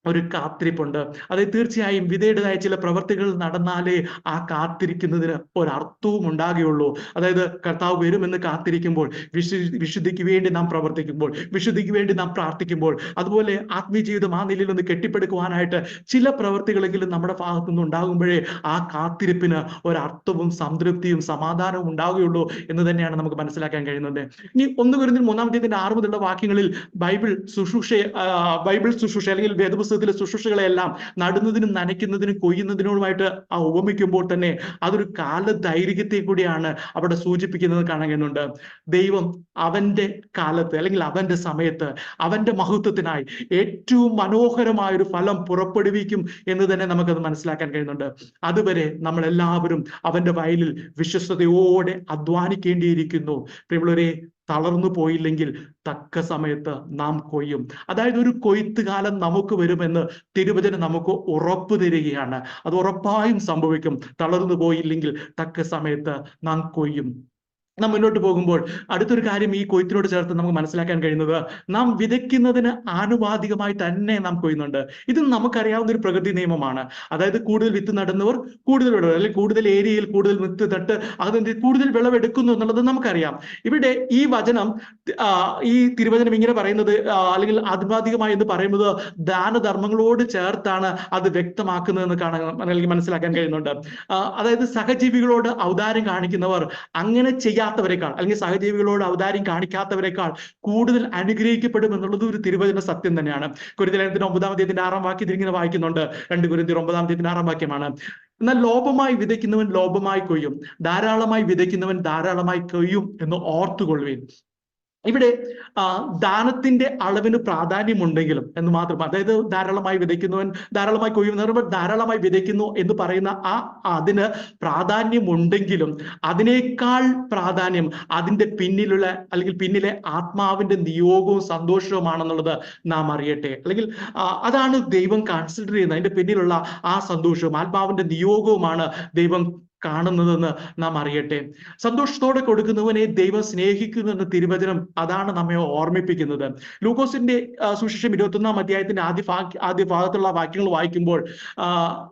ഒരു കാത്തിരിപ്പുണ്ട്. അത് തീർച്ചയായും വിധേയുടേതായ ചില പ്രവർത്തികൾ നടന്നാലേ ആ കാത്തിരിക്കുന്നതിന് ഒരർത്ഥവും ഉണ്ടാകുകയുള്ളൂ. അതായത് കർത്താവ് വരുമെന്ന് കാത്തിരിക്കുമ്പോൾ വിശു വിശുദ്ധിക്ക് വേണ്ടി നാം പ്രവർത്തിക്കുമ്പോൾ വിശുദ്ധിക്ക് വേണ്ടി നാം പ്രാർത്ഥിക്കുമ്പോൾ അതുപോലെ ആത്മീയ ജീവിതം ആ നിലയിൽ ഒന്ന് കെട്ടിപ്പടുക്കുവാനായിട്ട് ചില പ്രവർത്തികളെങ്കിലും നമ്മുടെ ഭാഗത്തുനിന്ന് ഉണ്ടാകുമ്പോഴേ ആ കാത്തിരിപ്പിന് ഒരർത്ഥവും സംതൃപ്തിയും സമാധാനവും ഉണ്ടാവുകയുള്ളൂ എന്ന് തന്നെയാണ് നമുക്ക് മനസ്സിലാക്കാൻ കഴിയുന്നത്. ഇനി ഒന്ന് കുരുന്നിൽ മൂന്നാമത്തെ ആറ് വാക്യങ്ങളിൽ ബൈബിൾ ശുശ്രൂഷ ബൈബിൾ ശുശ്രൂഷ അല്ലെങ്കിൽ വേദപുസ്തകത്തിലെ ശുശ്രൂഷകളെല്ലാം നടുന്നതിനും നനയ്ക്കുന്നതിനും കൊയ്യുന്നതിനുമായിട്ട് ആ ഉപമിക്കുമ്പോൾ തന്നെ അതൊരു കാല ദൈർഘ്യത്തെ കൂടിയാണ് അവിടെ സൂചിപ്പിക്കുന്നത് കാണുന്നുണ്ട് ദൈവം അവന്റെ കാലത്ത് അല്ലെങ്കിൽ അവന്റെ സമയത്ത് അവന്റെ മഹത്വത്തിനായി ഏറ്റവും മനോഹരമായ ഒരു ഫലം പുറപ്പെടുവിക്കും എന്ന് തന്നെ നമുക്കത് മനസ്സിലാക്കാൻ കഴിയുന്നുണ്ട്. അതുവരെ നമ്മൾ എല്ലാവരും അവന്റെ വയലിൽ വിശ്വസ്തയോടെ അധ്വാനിക്കേണ്ടിയിരിക്കുന്നു. പ്രിയമുള്ളവരെ തളർന്നു പോയില്ലെങ്കിൽ തക്ക സമയത്ത് നാം കൊയ്യും. അതായത് ഒരു കൊയ്ത്ത് കാലം നമുക്ക് വരുമെന്ന് തിരുവചനം നമുക്ക് ഉറപ്പ് തരികയാണ്. അത് ഉറപ്പായും സംഭവിക്കും. തളർന്നു പോയില്ലെങ്കിൽ തക്ക സമയത്ത് നാം കൊയ്യും. നാം മുന്നോട്ട് പോകുമ്പോൾ അടുത്തൊരു കാര്യം ഈ കൊയ്ത്തിനോട് ചേർത്ത് നമുക്ക് മനസ്സിലാക്കാൻ കഴിയുന്നത് നാം വിതയ്ക്കുന്നതിന് ആനുപാതികമായി തന്നെ നാം കൊയ്യുന്നുണ്ട്. ഇത് നമുക്കറിയാവുന്ന ഒരു പ്രകൃതി നിയമമാണ്. അതായത് കൂടുതൽ വിത്ത് നടുന്നവർ കൂടുതൽ വിളവ് അല്ലെങ്കിൽ കൂടുതൽ ഏരിയയിൽ കൂടുതൽ വിത്ത് നട്ട് അതിന്റെ കൂടുതൽ വിളവെടുക്കുന്നു എന്നുള്ളത് നമുക്കറിയാം. ഇവിടെ ഈ വചനം ഈ തിരുവചനം ഇങ്ങനെ പറയുന്നത് അല്ലെങ്കിൽ ആനുപാതികമായി എന്ന് പറയുന്നത് ദാനധർമ്മങ്ങളോട് ചേർത്താണ് അത് വ്യക്തമാക്കുന്നതെന്ന് കാണാൻ അല്ലെങ്കിൽ മനസ്സിലാക്കാൻ കഴിയുന്നുണ്ട്. അതായത് സഹജീവികളോട് ഔദാര്യം കാണിക്കുന്നവർ അങ്ങനെ ചെയ്യാത്തവരെക്കാൾ അല്ലെങ്കിൽ സഹജീവികളോട് ഔദാര്യം കാണിക്കാത്തവരെക്കാൾ കൂടുതൽ അനുഗ്രഹിക്കപ്പെടും എന്നുള്ളത് ഒരു തിരുവചന സത്യം തന്നെയാണ്. കുരുതലേഖനത്തിന്റെ ഒമ്പതാം തീയതിന്റെ ആറാം വാക്യത്തിൽ ഇങ്ങനെ വായിക്കുന്നുണ്ട്. രണ്ട് കുരുതി ഒമ്പതാം തീയതിന്റെ ആറാം വാക്യമാണ്. എന്നാൽ ലോപമായി വിതയ്ക്കുന്നവൻ ലോപമായി കൊയ്യും ധാരാളമായി വിതയ്ക്കുന്നവൻ ധാരാളമായി കൊയ്യും എന്ന് ഓർത്തുകൊള്ളുവേൻ. ഇവിടെ ദാനത്തിന്റെ അളവിന് പ്രാധാന്യമുണ്ടെങ്കിലും എന്ന് മാത്രം അതായത് ധാരാളമായി വിതയ്ക്കുന്നവൻ ധാരാളമായി കൊയ്യുന്നവർ ധാരാളമായി വിതയ്ക്കുന്നു എന്ന് പറയുന്ന ആ അതിന് പ്രാധാന്യമുണ്ടെങ്കിലും അതിനേക്കാൾ പ്രാധാന്യം അതിന്റെ പിന്നിലുള്ള അല്ലെങ്കിൽ പിന്നിലെ ആത്മാവിന്റെ നിയോഗവും സന്തോഷവുമാണെന്നുള്ളത് നാം അറിയട്ടെ. അല്ലെങ്കിൽ അതാണ് ദൈവം കൺസിഡർ ചെയ്യുന്നത്. അതിന്റെ പിന്നിലുള്ള ആ സന്തോഷവും ആത്മാവിന്റെ നിയോഗവുമാണ് ദൈവം കാണുന്നതെന്ന് നാം അറിയട്ടെ. സന്തോഷത്തോടെ കൊടുക്കുന്നവനെ ദൈവം സ്നേഹിക്കുന്നു എന്ന തിരുവചനം അതാണ് നമ്മെ ഓർമ്മിപ്പിക്കുന്നത്. ലൂക്കോസിന്റെ സുശേഷം ഇരുപത്തൊന്നാം അധ്യായത്തിന്റെ ആദ്യ ആദ്യ ഭാഗത്തുള്ള വാക്യങ്ങൾ വായിക്കുമ്പോൾ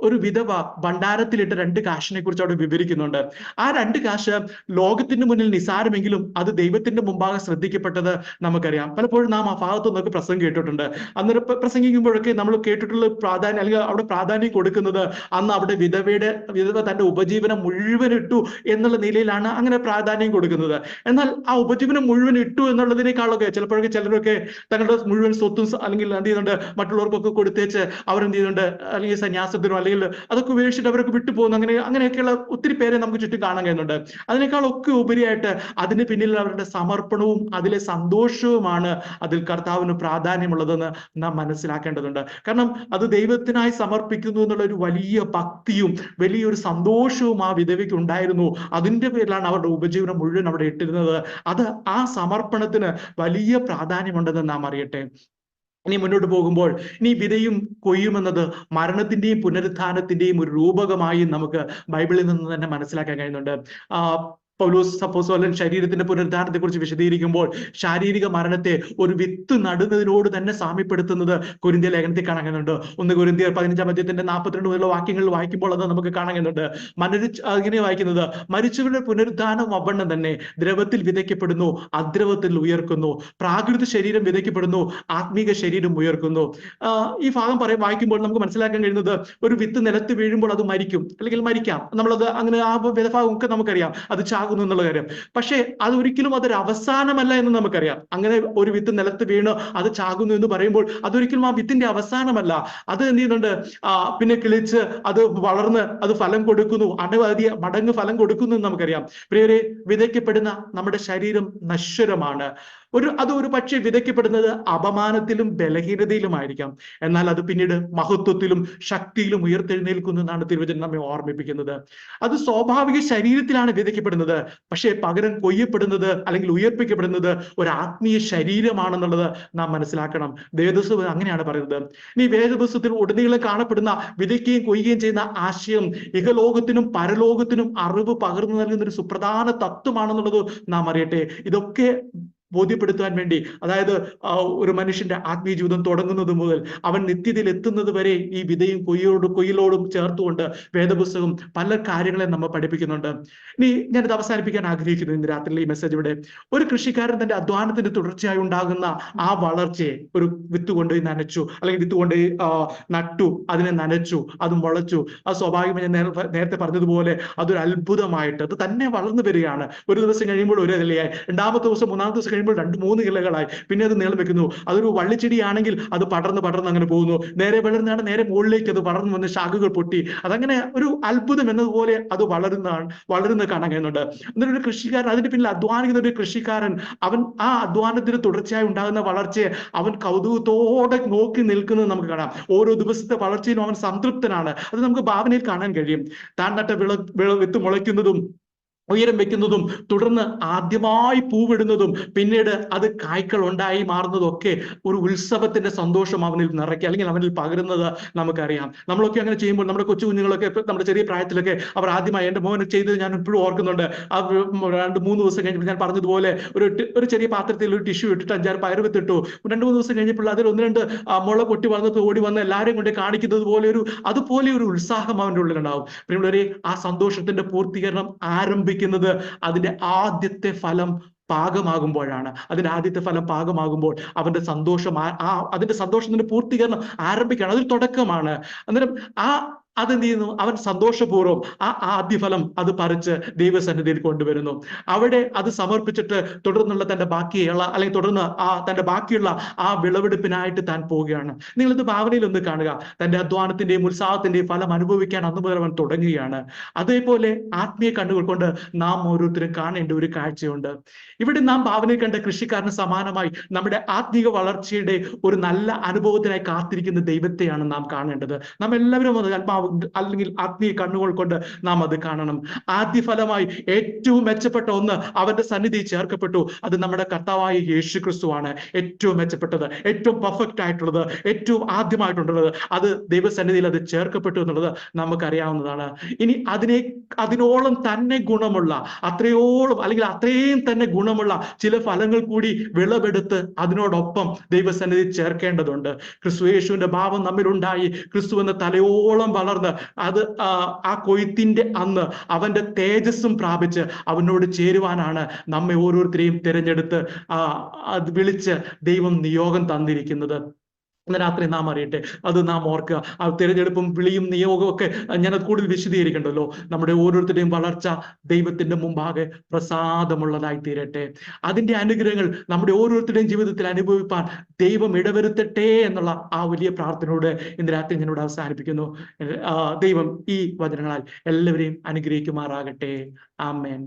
ഒരു വിധവ ഭണ്ഡാരത്തിലിട്ട രണ്ട് കാശിനെ കുറിച്ച് അവിടെ വിവരിക്കുന്നുണ്ട്. ആ രണ്ട് കാശ് ലോകത്തിന് മുന്നിൽ നിസാരമെങ്കിലും അത് ദൈവത്തിന്റെ മുമ്പാകെ ശ്രദ്ധിക്കപ്പെട്ടത് നമുക്കറിയാം. പലപ്പോഴും നാം ആ ഭാഗത്തു നിന്നൊക്കെ പ്രസംഗം കേട്ടിട്ടുണ്ട്. അന്നേരം പ്രസംഗിക്കുമ്പോഴൊക്കെ നമ്മൾ കേട്ടിട്ടുള്ള പ്രാധാന്യം അല്ലെങ്കിൽ അവിടെ പ്രാധാന്യം കൊടുക്കുന്നത് അന്ന് അവിടെ വിധവയുടെ വിധവ തന്റെ ഉപജീവനം മുഴുവൻ ഇട്ടു എന്നുള്ള നിലയിലാണ് അങ്ങനെ പ്രാധാന്യം കൊടുക്കുന്നത്. എന്നാൽ ആ ഉപജീവനം മുഴുവൻ ഇട്ടു എന്നുള്ളതിനേക്കാളൊക്കെ ചിലപ്പോഴൊക്കെ ചിലരൊക്കെ തങ്ങളുടെ മുഴുവൻ സ്വത്തും അല്ലെങ്കിൽ എന്ത് ചെയ്യുന്നുണ്ട് മറ്റുള്ളവർക്കൊക്കെ കൊടുത്തേച്ച് അവരെന്ത് ചെയ്യുന്നുണ്ട് അല്ലെങ്കിൽ സന്യാസത്തിനോ അല്ലെങ്കിൽ അതൊക്കെ ഉപേക്ഷിച്ചിട്ട് അവരൊക്കെ വിട്ടുപോകുന്നു അങ്ങനെ അങ്ങനെയൊക്കെയുള്ള ഒത്തിരി പേരെ നമുക്ക് ചുറ്റും കാണാൻ കഴിയുന്നുണ്ട്. അതിനേക്കാളൊക്കെ ഉപരിയായിട്ട് അതിന് പിന്നിൽ അവരുടെ സമർപ്പണവും അതിലെ സന്തോഷവുമാണ് അതിൽ കർത്താവിന് പ്രാധാന്യമുള്ളതെന്ന് നാം മനസ്സിലാക്കേണ്ടതുണ്ട്. കാരണം അത് ദൈവത്തിനായി സമർപ്പിക്കുന്നു എന്നുള്ള ഒരു വലിയ ഭക്തിയും വലിയൊരു സന്തോഷവും ആ വിധവയ്ക്ക് ഉണ്ടായിരുന്നു അതിന്റെ പേരിലാണ് അവരുടെ ഉപജീവനം മുഴുവൻ അവിടെ ഇട്ടിരുന്നത്. അത് ആ സമർപ്പണത്തിന് വലിയ പ്രാധാന്യമുണ്ടെന്ന് നാം അറിയട്ടെ. ഇനി മുന്നോട്ട് പോകുമ്പോൾ ഇനി വിതയും കൊയ്യുമെന്നത് മരണത്തിന്റെയും പുനരുത്ഥാനത്തിന്റെയും ഒരു രൂപകമായി നമുക്ക് ബൈബിളിൽ നിന്ന് തന്നെ മനസ്സിലാക്കാൻ കഴിയുന്നുണ്ട്. പൗലോസ് സപ്പോസോലൻ ശരീരത്തിന്റെ പുനരുദ്ധാരണത്തെ കുറിച്ച് വിശദീകരിക്കുമ്പോൾ ശാരീരിക മരണത്തെ ഒരു വിത്ത് നടുന്നതിനോട് തന്നെ സാമ്യപ്പെടുത്തുന്നത് കുരിന്തിയ ലേഖനത്തിൽ കാണുന്നുണ്ട്. ഒന്ന് കുരിന്തിയർ പതിനഞ്ചാം അധ്യയത്തിന്റെ നാൽപ്പത്തിരണ്ട് മുതലുള്ള വാക്യങ്ങൾ വായിക്കുമ്പോൾ അത് നമുക്ക് കാണുന്നുണ്ട്. കഴിയുന്നുണ്ട് അങ്ങനെ വായിക്കുന്നത് മരിച്ചവരുടെ പുനരുദ്ധാനം അവണ്ണം തന്നെ ദ്രവത്തിൽ വിതയ്ക്കപ്പെടുന്നു അദ്രവത്തിൽ ഉയർക്കുന്നു. പ്രാകൃത ശരീരം വിതയ്ക്കപ്പെടുന്നു ആത്മീക ശരീരം ഉയർക്കുന്നു. ഈ ഭാഗം പറയും വായിക്കുമ്പോൾ നമുക്ക് മനസ്സിലാക്കാൻ കഴിയുന്നത് ഒരു വിത്ത് നിലത്ത് വീഴുമ്പോൾ അത് മരിക്കും. അല്ലെങ്കിൽ മരിക്കാം. നമ്മളത് അങ്ങനെ ആ വിധഭാഗം ഒക്കെ നമുക്കറിയാം. അത് ചാകുന്നു എന്നുള്ള കാര്യം. പക്ഷേ അത് ഒരിക്കലും അതൊരു അവസാനമല്ല എന്ന് നമുക്കറിയാം. അങ്ങനെ ഒരു വിത്ത് നിലത്ത് വീണ് അത് ചാകുന്നു എന്ന് പറയുമ്പോൾ അതൊരിക്കലും ആ വിത്തിന്റെ അവസാനമല്ല. അത് എന്ത് ചെയ്യുന്നുണ്ട്? പിന്നെ കിളിച്ച് അത് വളർന്ന് അത് ഫലം കൊടുക്കുന്നു. അനവധി മടങ്ങ് ഫലം കൊടുക്കുന്നു എന്ന് നമുക്കറിയാം. പ്രിയരെ വിതയ്ക്കപ്പെടുന്ന നമ്മുടെ ശരീരം നശ്വരമാണ്. ഒരു അത് ഒരു പക്ഷേ വിതയ്ക്കപ്പെടുന്നത് അപമാനത്തിലും ബലഹീനതയിലുമായിരിക്കാം. എന്നാൽ അത് പിന്നീട് മഹത്വത്തിലും ശക്തിയിലും ഉയർത്തെഴുന്നേൽക്കുന്നു എന്നാണ് തിരുവചനം നമ്മെ ഓർമ്മിപ്പിക്കുന്നത്. അത് സ്വാഭാവിക ശരീരത്തിലാണ് വിതയ്ക്കപ്പെടുന്നത്. പക്ഷേ പകരം കൊയ്യപ്പെടുന്നത് അല്ലെങ്കിൽ ഉയർപ്പിക്കപ്പെടുന്നത് ഒരു ആത്മീയ ശരീരമാണെന്നുള്ളത് നാം മനസ്സിലാക്കണം. വേദപുസ്തകം അങ്ങനെയാണ് പറയുന്നത്. ഈ വേദപുസ്തത്തിൽ ഉടനീളം കാണപ്പെടുന്ന വിതയ്ക്കുകയും കൊയ്യുകയും ചെയ്യുന്ന ആശയം ഇഹലോകത്തിനും പരലോകത്തിനും അറിവ് പകർന്നു നൽകുന്ന ഒരു സുപ്രധാന തത്വമാണെന്നുള്ളത് നാം അറിയട്ടെ. ഇതൊക്കെ ബോധ്യപ്പെടുത്താൻ വേണ്ടി. അതായത് ഒരു മനുഷ്യന്റെ ആത്മീയ ജീവിതം തുടങ്ങുന്നത് മുതൽ അവൻ നിത്യതയിൽ എത്തുന്നത് വരെ ഈ വിധയും കൊയ്യോടും കൊയ്യലോടും ചേർത്തുകൊണ്ട് വേദപുസ്തകം പല കാര്യങ്ങളെ നമ്മൾ പഠിപ്പിക്കുന്നുണ്ട്. ഇനി ഞാനിത് അവസാനിപ്പിക്കാൻ ആഗ്രഹിക്കുന്നു ഇന്ന് രാത്രിയിലെ ഈ മെസ്സേജ് ഇവിടെ. ഒരു കൃഷിക്കാരൻ തന്റെ അധ്വാനത്തിന്റെ തുടർച്ചയായി ഉണ്ടാകുന്ന ആ വളർച്ചയെ ഒരു വിത്ത് കൊണ്ടുപോയി നനച്ചു അല്ലെങ്കിൽ വിത്ത് കൊണ്ടുപോയി നട്ടു അതിനെ നനച്ചു അത് വളച്ചു. അത് സ്വാഭാവികമായി ഞാൻ നേരത്തെ പറഞ്ഞതുപോലെ അതൊരു അത്ഭുതമായിട്ട് അത് തന്നെ വളർന്നു വരികയാണ്. ഒരു ദിവസം കഴിയുമ്പോൾ ഒരു രണ്ടാമത്തെ ദിവസം മൂന്നാമത്തെ ദിവസം കഴിയുമ്പോൾ രണ്ട് മൂന്ന് കിളകളായി പിന്നെ അത് നീളം വെക്കുന്നു. അതൊരു വള്ളിച്ചെടിയാണെങ്കിൽ അത് പടർന്ന് പടർന്ന് അങ്ങനെ പോകുന്നു. നേരെ വളരുന്നതാണ് നേരെ മുകളിലേക്ക് അത് വളർന്നു വന്ന് ശാഖകൾ പൊട്ടി. അതങ്ങനെ ഒരു അത്ഭുതം എന്നതുപോലെ അത് വളരുന്നതാണ് വളരുന്ന കാണാൻ കഴിയുന്നുണ്ട്. എന്നിട്ട് ഒരു കൃഷിക്കാരൻ അതിന്റെ പിന്നിൽ അധ്വാനിക്കുന്ന ഒരു കൃഷിക്കാരൻ അവൻ ആ അധ്വാനത്തിന് തുടർച്ചയായി ഉണ്ടാകുന്ന വളർച്ചയെ അവൻ കൗതുകത്തോടെ നോക്കി നിൽക്കുന്നത് നമുക്ക് കാണാം. ഓരോ ദിവസത്തെ വളർച്ചയിലും അവൻ സംതൃപ്തനാണ്. അത് നമുക്ക് ഭാവനയിൽ കാണാൻ കഴിയും. താൻ നട്ട വിള വിള വിത്ത് മുളയ്ക്കുന്നതും ഉയരം വെക്കുന്നതും തുടർന്ന് ആദ്യമായി പൂവിടുന്നതും പിന്നീട് അത് കായ്ക്കൾ ഉണ്ടായി മാറുന്നതും ഒക്കെ ഒരു ഉത്സവത്തിന്റെ സന്തോഷം അവനിൽ നിറയ്ക്കുക. അല്ലെങ്കിൽ അവനിൽ പകരുന്നത് നമുക്കറിയാം. നമ്മളൊക്കെ അങ്ങനെ ചെയ്യുമ്പോൾ നമ്മുടെ കൊച്ചു കുഞ്ഞുങ്ങളൊക്കെ നമ്മുടെ ചെറിയ പ്രായത്തിലൊക്കെ അവർ ആദ്യമായി എന്റെ മോനെ ചെയ്തത് ഞാൻ ഇപ്പോഴും ഓർക്കുന്നുണ്ട്. ആ രണ്ട് മൂന്ന് ദിവസം കഴിഞ്ഞപ്പോൾ ഞാൻ പറഞ്ഞതുപോലെ ഒരു ഒരു ചെറിയ പാത്രത്തിൽ ഒരു ടിഷ്യൂ ഇട്ടിട്ട് അഞ്ചാറ് പയർ വിത്തിട്ടു രണ്ട് മൂന്ന് ദിവസം കഴിഞ്ഞപ്പോൾ അതിൽ ഒന്ന് രണ്ട് മുള പൊട്ടി വന്നത് ഓടി വന്ന് എല്ലാവരെയും കൊണ്ട് കാണിക്കുന്നത് പോലെ ഒരു അതുപോലെ ഒരു ഉത്സാഹം അവന്റെ ഉള്ളിലുണ്ടാവും. പ്രിയമുള്ളവരെ ആ സന്തോഷത്തിന്റെ പൂർത്തീകരണം ആരംഭിക്കുന്നത് അതിന്റെ ആദ്യത്തെ ഫലം പാകമാകുമ്പോഴാണ്. അതിന്റെ ആദ്യത്തെ ഫലം പാകമാകുമ്പോൾ അവന്റെ സന്തോഷം ആ അതിന്റെ അതിന്റെ സന്തോഷത്തിന്റെ പൂർത്തീകരണം ആരംഭിക്കുകയാണ്. അതൊരു തുടക്കമാണ്. അന്നേരം ആ അതെന്ത് ചെയ്യുന്നു അവൻ സന്തോഷപൂർവം ആ ആദ്യഫലം അത് പറിച്ച് ദൈവസന്നിധിയിൽ കൊണ്ടുവരുന്നു. അവിടെ അത് സമർപ്പിച്ചിട്ട് തുടർന്നുള്ള തന്റെ ബാക്കിയുള്ള അല്ലെങ്കിൽ തുടർന്ന് ആ തന്റെ ബാക്കിയുള്ള ആ വിളവെടുപ്പിനായിട്ട് താൻ പോവുകയാണ്. നിങ്ങളിത് ഭാവനയിൽ ഒന്ന് കാണുക. തന്റെ അധ്വാനത്തിന്റെയും ഉത്സാഹത്തിന്റെയും ഫലം അനുഭവിക്കാൻ അന്ന് മുതൽ അവൻ തുടങ്ങുകയാണ്. അതേപോലെ ആത്മീയ കണ്ണുകൾ കൊണ്ട് നാം ഓരോരുത്തരും കാണേണ്ട ഒരു കാഴ്ചയുണ്ട്. ഇവിടെ നാം ഭാവനയിൽ കണ്ട കൃഷിക്കാരന് സമാനമായി നമ്മുടെ ആത്മീക വളർച്ചയുടെ ഒരു നല്ല അനുഭവത്തിനായി കാത്തിരിക്കുന്ന ദൈവത്തെയാണ് നാം കാണേണ്ടത്. നാം എല്ലാവരും ആത്മാവ് അല്ലെങ്കിൽ ആത്മീയ കണ്ണുകൾ കൊണ്ട് നാം അത് കാണണം. ആദ്യ ഫലമായി ഏറ്റവും മെച്ചപ്പെട്ട ഒന്ന് അവന്റെ സന്നിധി ചേർക്കപ്പെട്ടു. അത് നമ്മുടെ കർത്താവായ യേശു ക്രിസ്തുവാണ് ഏറ്റവും മെച്ചപ്പെട്ടത് ഏറ്റവും പെർഫെക്റ്റ് ആയിട്ടുള്ളത് ഏറ്റവും ആദ്യമായിട്ടുള്ളത്. അത് ദൈവസന്നിധിയിൽ അത് ചേർക്കപ്പെട്ടു എന്നുള്ളത് നമുക്കറിയാവുന്നതാണ്. ഇനി അതിനെ അതിനോളം തന്നെ ഗുണമുള്ള അത്രയോളം അല്ലെങ്കിൽ അത്രയും തന്നെ ഗുണമുള്ള ചില ഫലങ്ങൾ കൂടി വിളവെടുത്ത് അതിനോടൊപ്പം ദൈവസന്നിധി ചേർക്കേണ്ടതുണ്ട്. ക്രിസ്തു യേശുവിന്റെ ഭാവം നമ്മിലുണ്ടായി. ക്രിസ്തു എന്ന തലയോളം വളർന്ന് അത് ആ, കൊയ്ത്തിന്റെ അന്ന് അവന്റെ തേജസ്സും പ്രാപിച്ച് അവനോട് ചേരുവാനാണ് നമ്മെ ഓരോരുത്തരെയും തിരഞ്ഞെടുത്ത് വിളിച്ച് ദൈവം നിയോഗം തന്നിരിക്കുന്നത്. ഇന്ന് രാത്രി നാം അറിയട്ടെ. അത് നാം ഓർക്കുക. ആ തിരഞ്ഞെടുപ്പും വിളിയും നിയോഗവും ഒക്കെ ഞാനത് കൂടുതൽ വിശദീകരിക്കണ്ടല്ലോ. നമ്മുടെ ഓരോരുത്തരുടെയും വളർച്ച ദൈവത്തിന്റെ മുമ്പാകെ പ്രസാദമുള്ളതായി തീരട്ടെ അതിന്റെ അനുഗ്രഹങ്ങൾ നമ്മുടെ ഓരോരുത്തരുടെയും ജീവിതത്തിൽ അനുഭവിപ്പാൻ ദൈവം ഇടവരുത്തട്ടെ എന്നുള്ള ആ വലിയ പ്രാർത്ഥനയോട് ഇന്ന് രാത്രി ഞാനിവിടെ അവസാനിപ്പിക്കുന്നു. ദൈവം ഈ വചനങ്ങളാൽ എല്ലാവരെയും അനുഗ്രഹിക്കുമാറാകട്ടെ. ആമേൻ.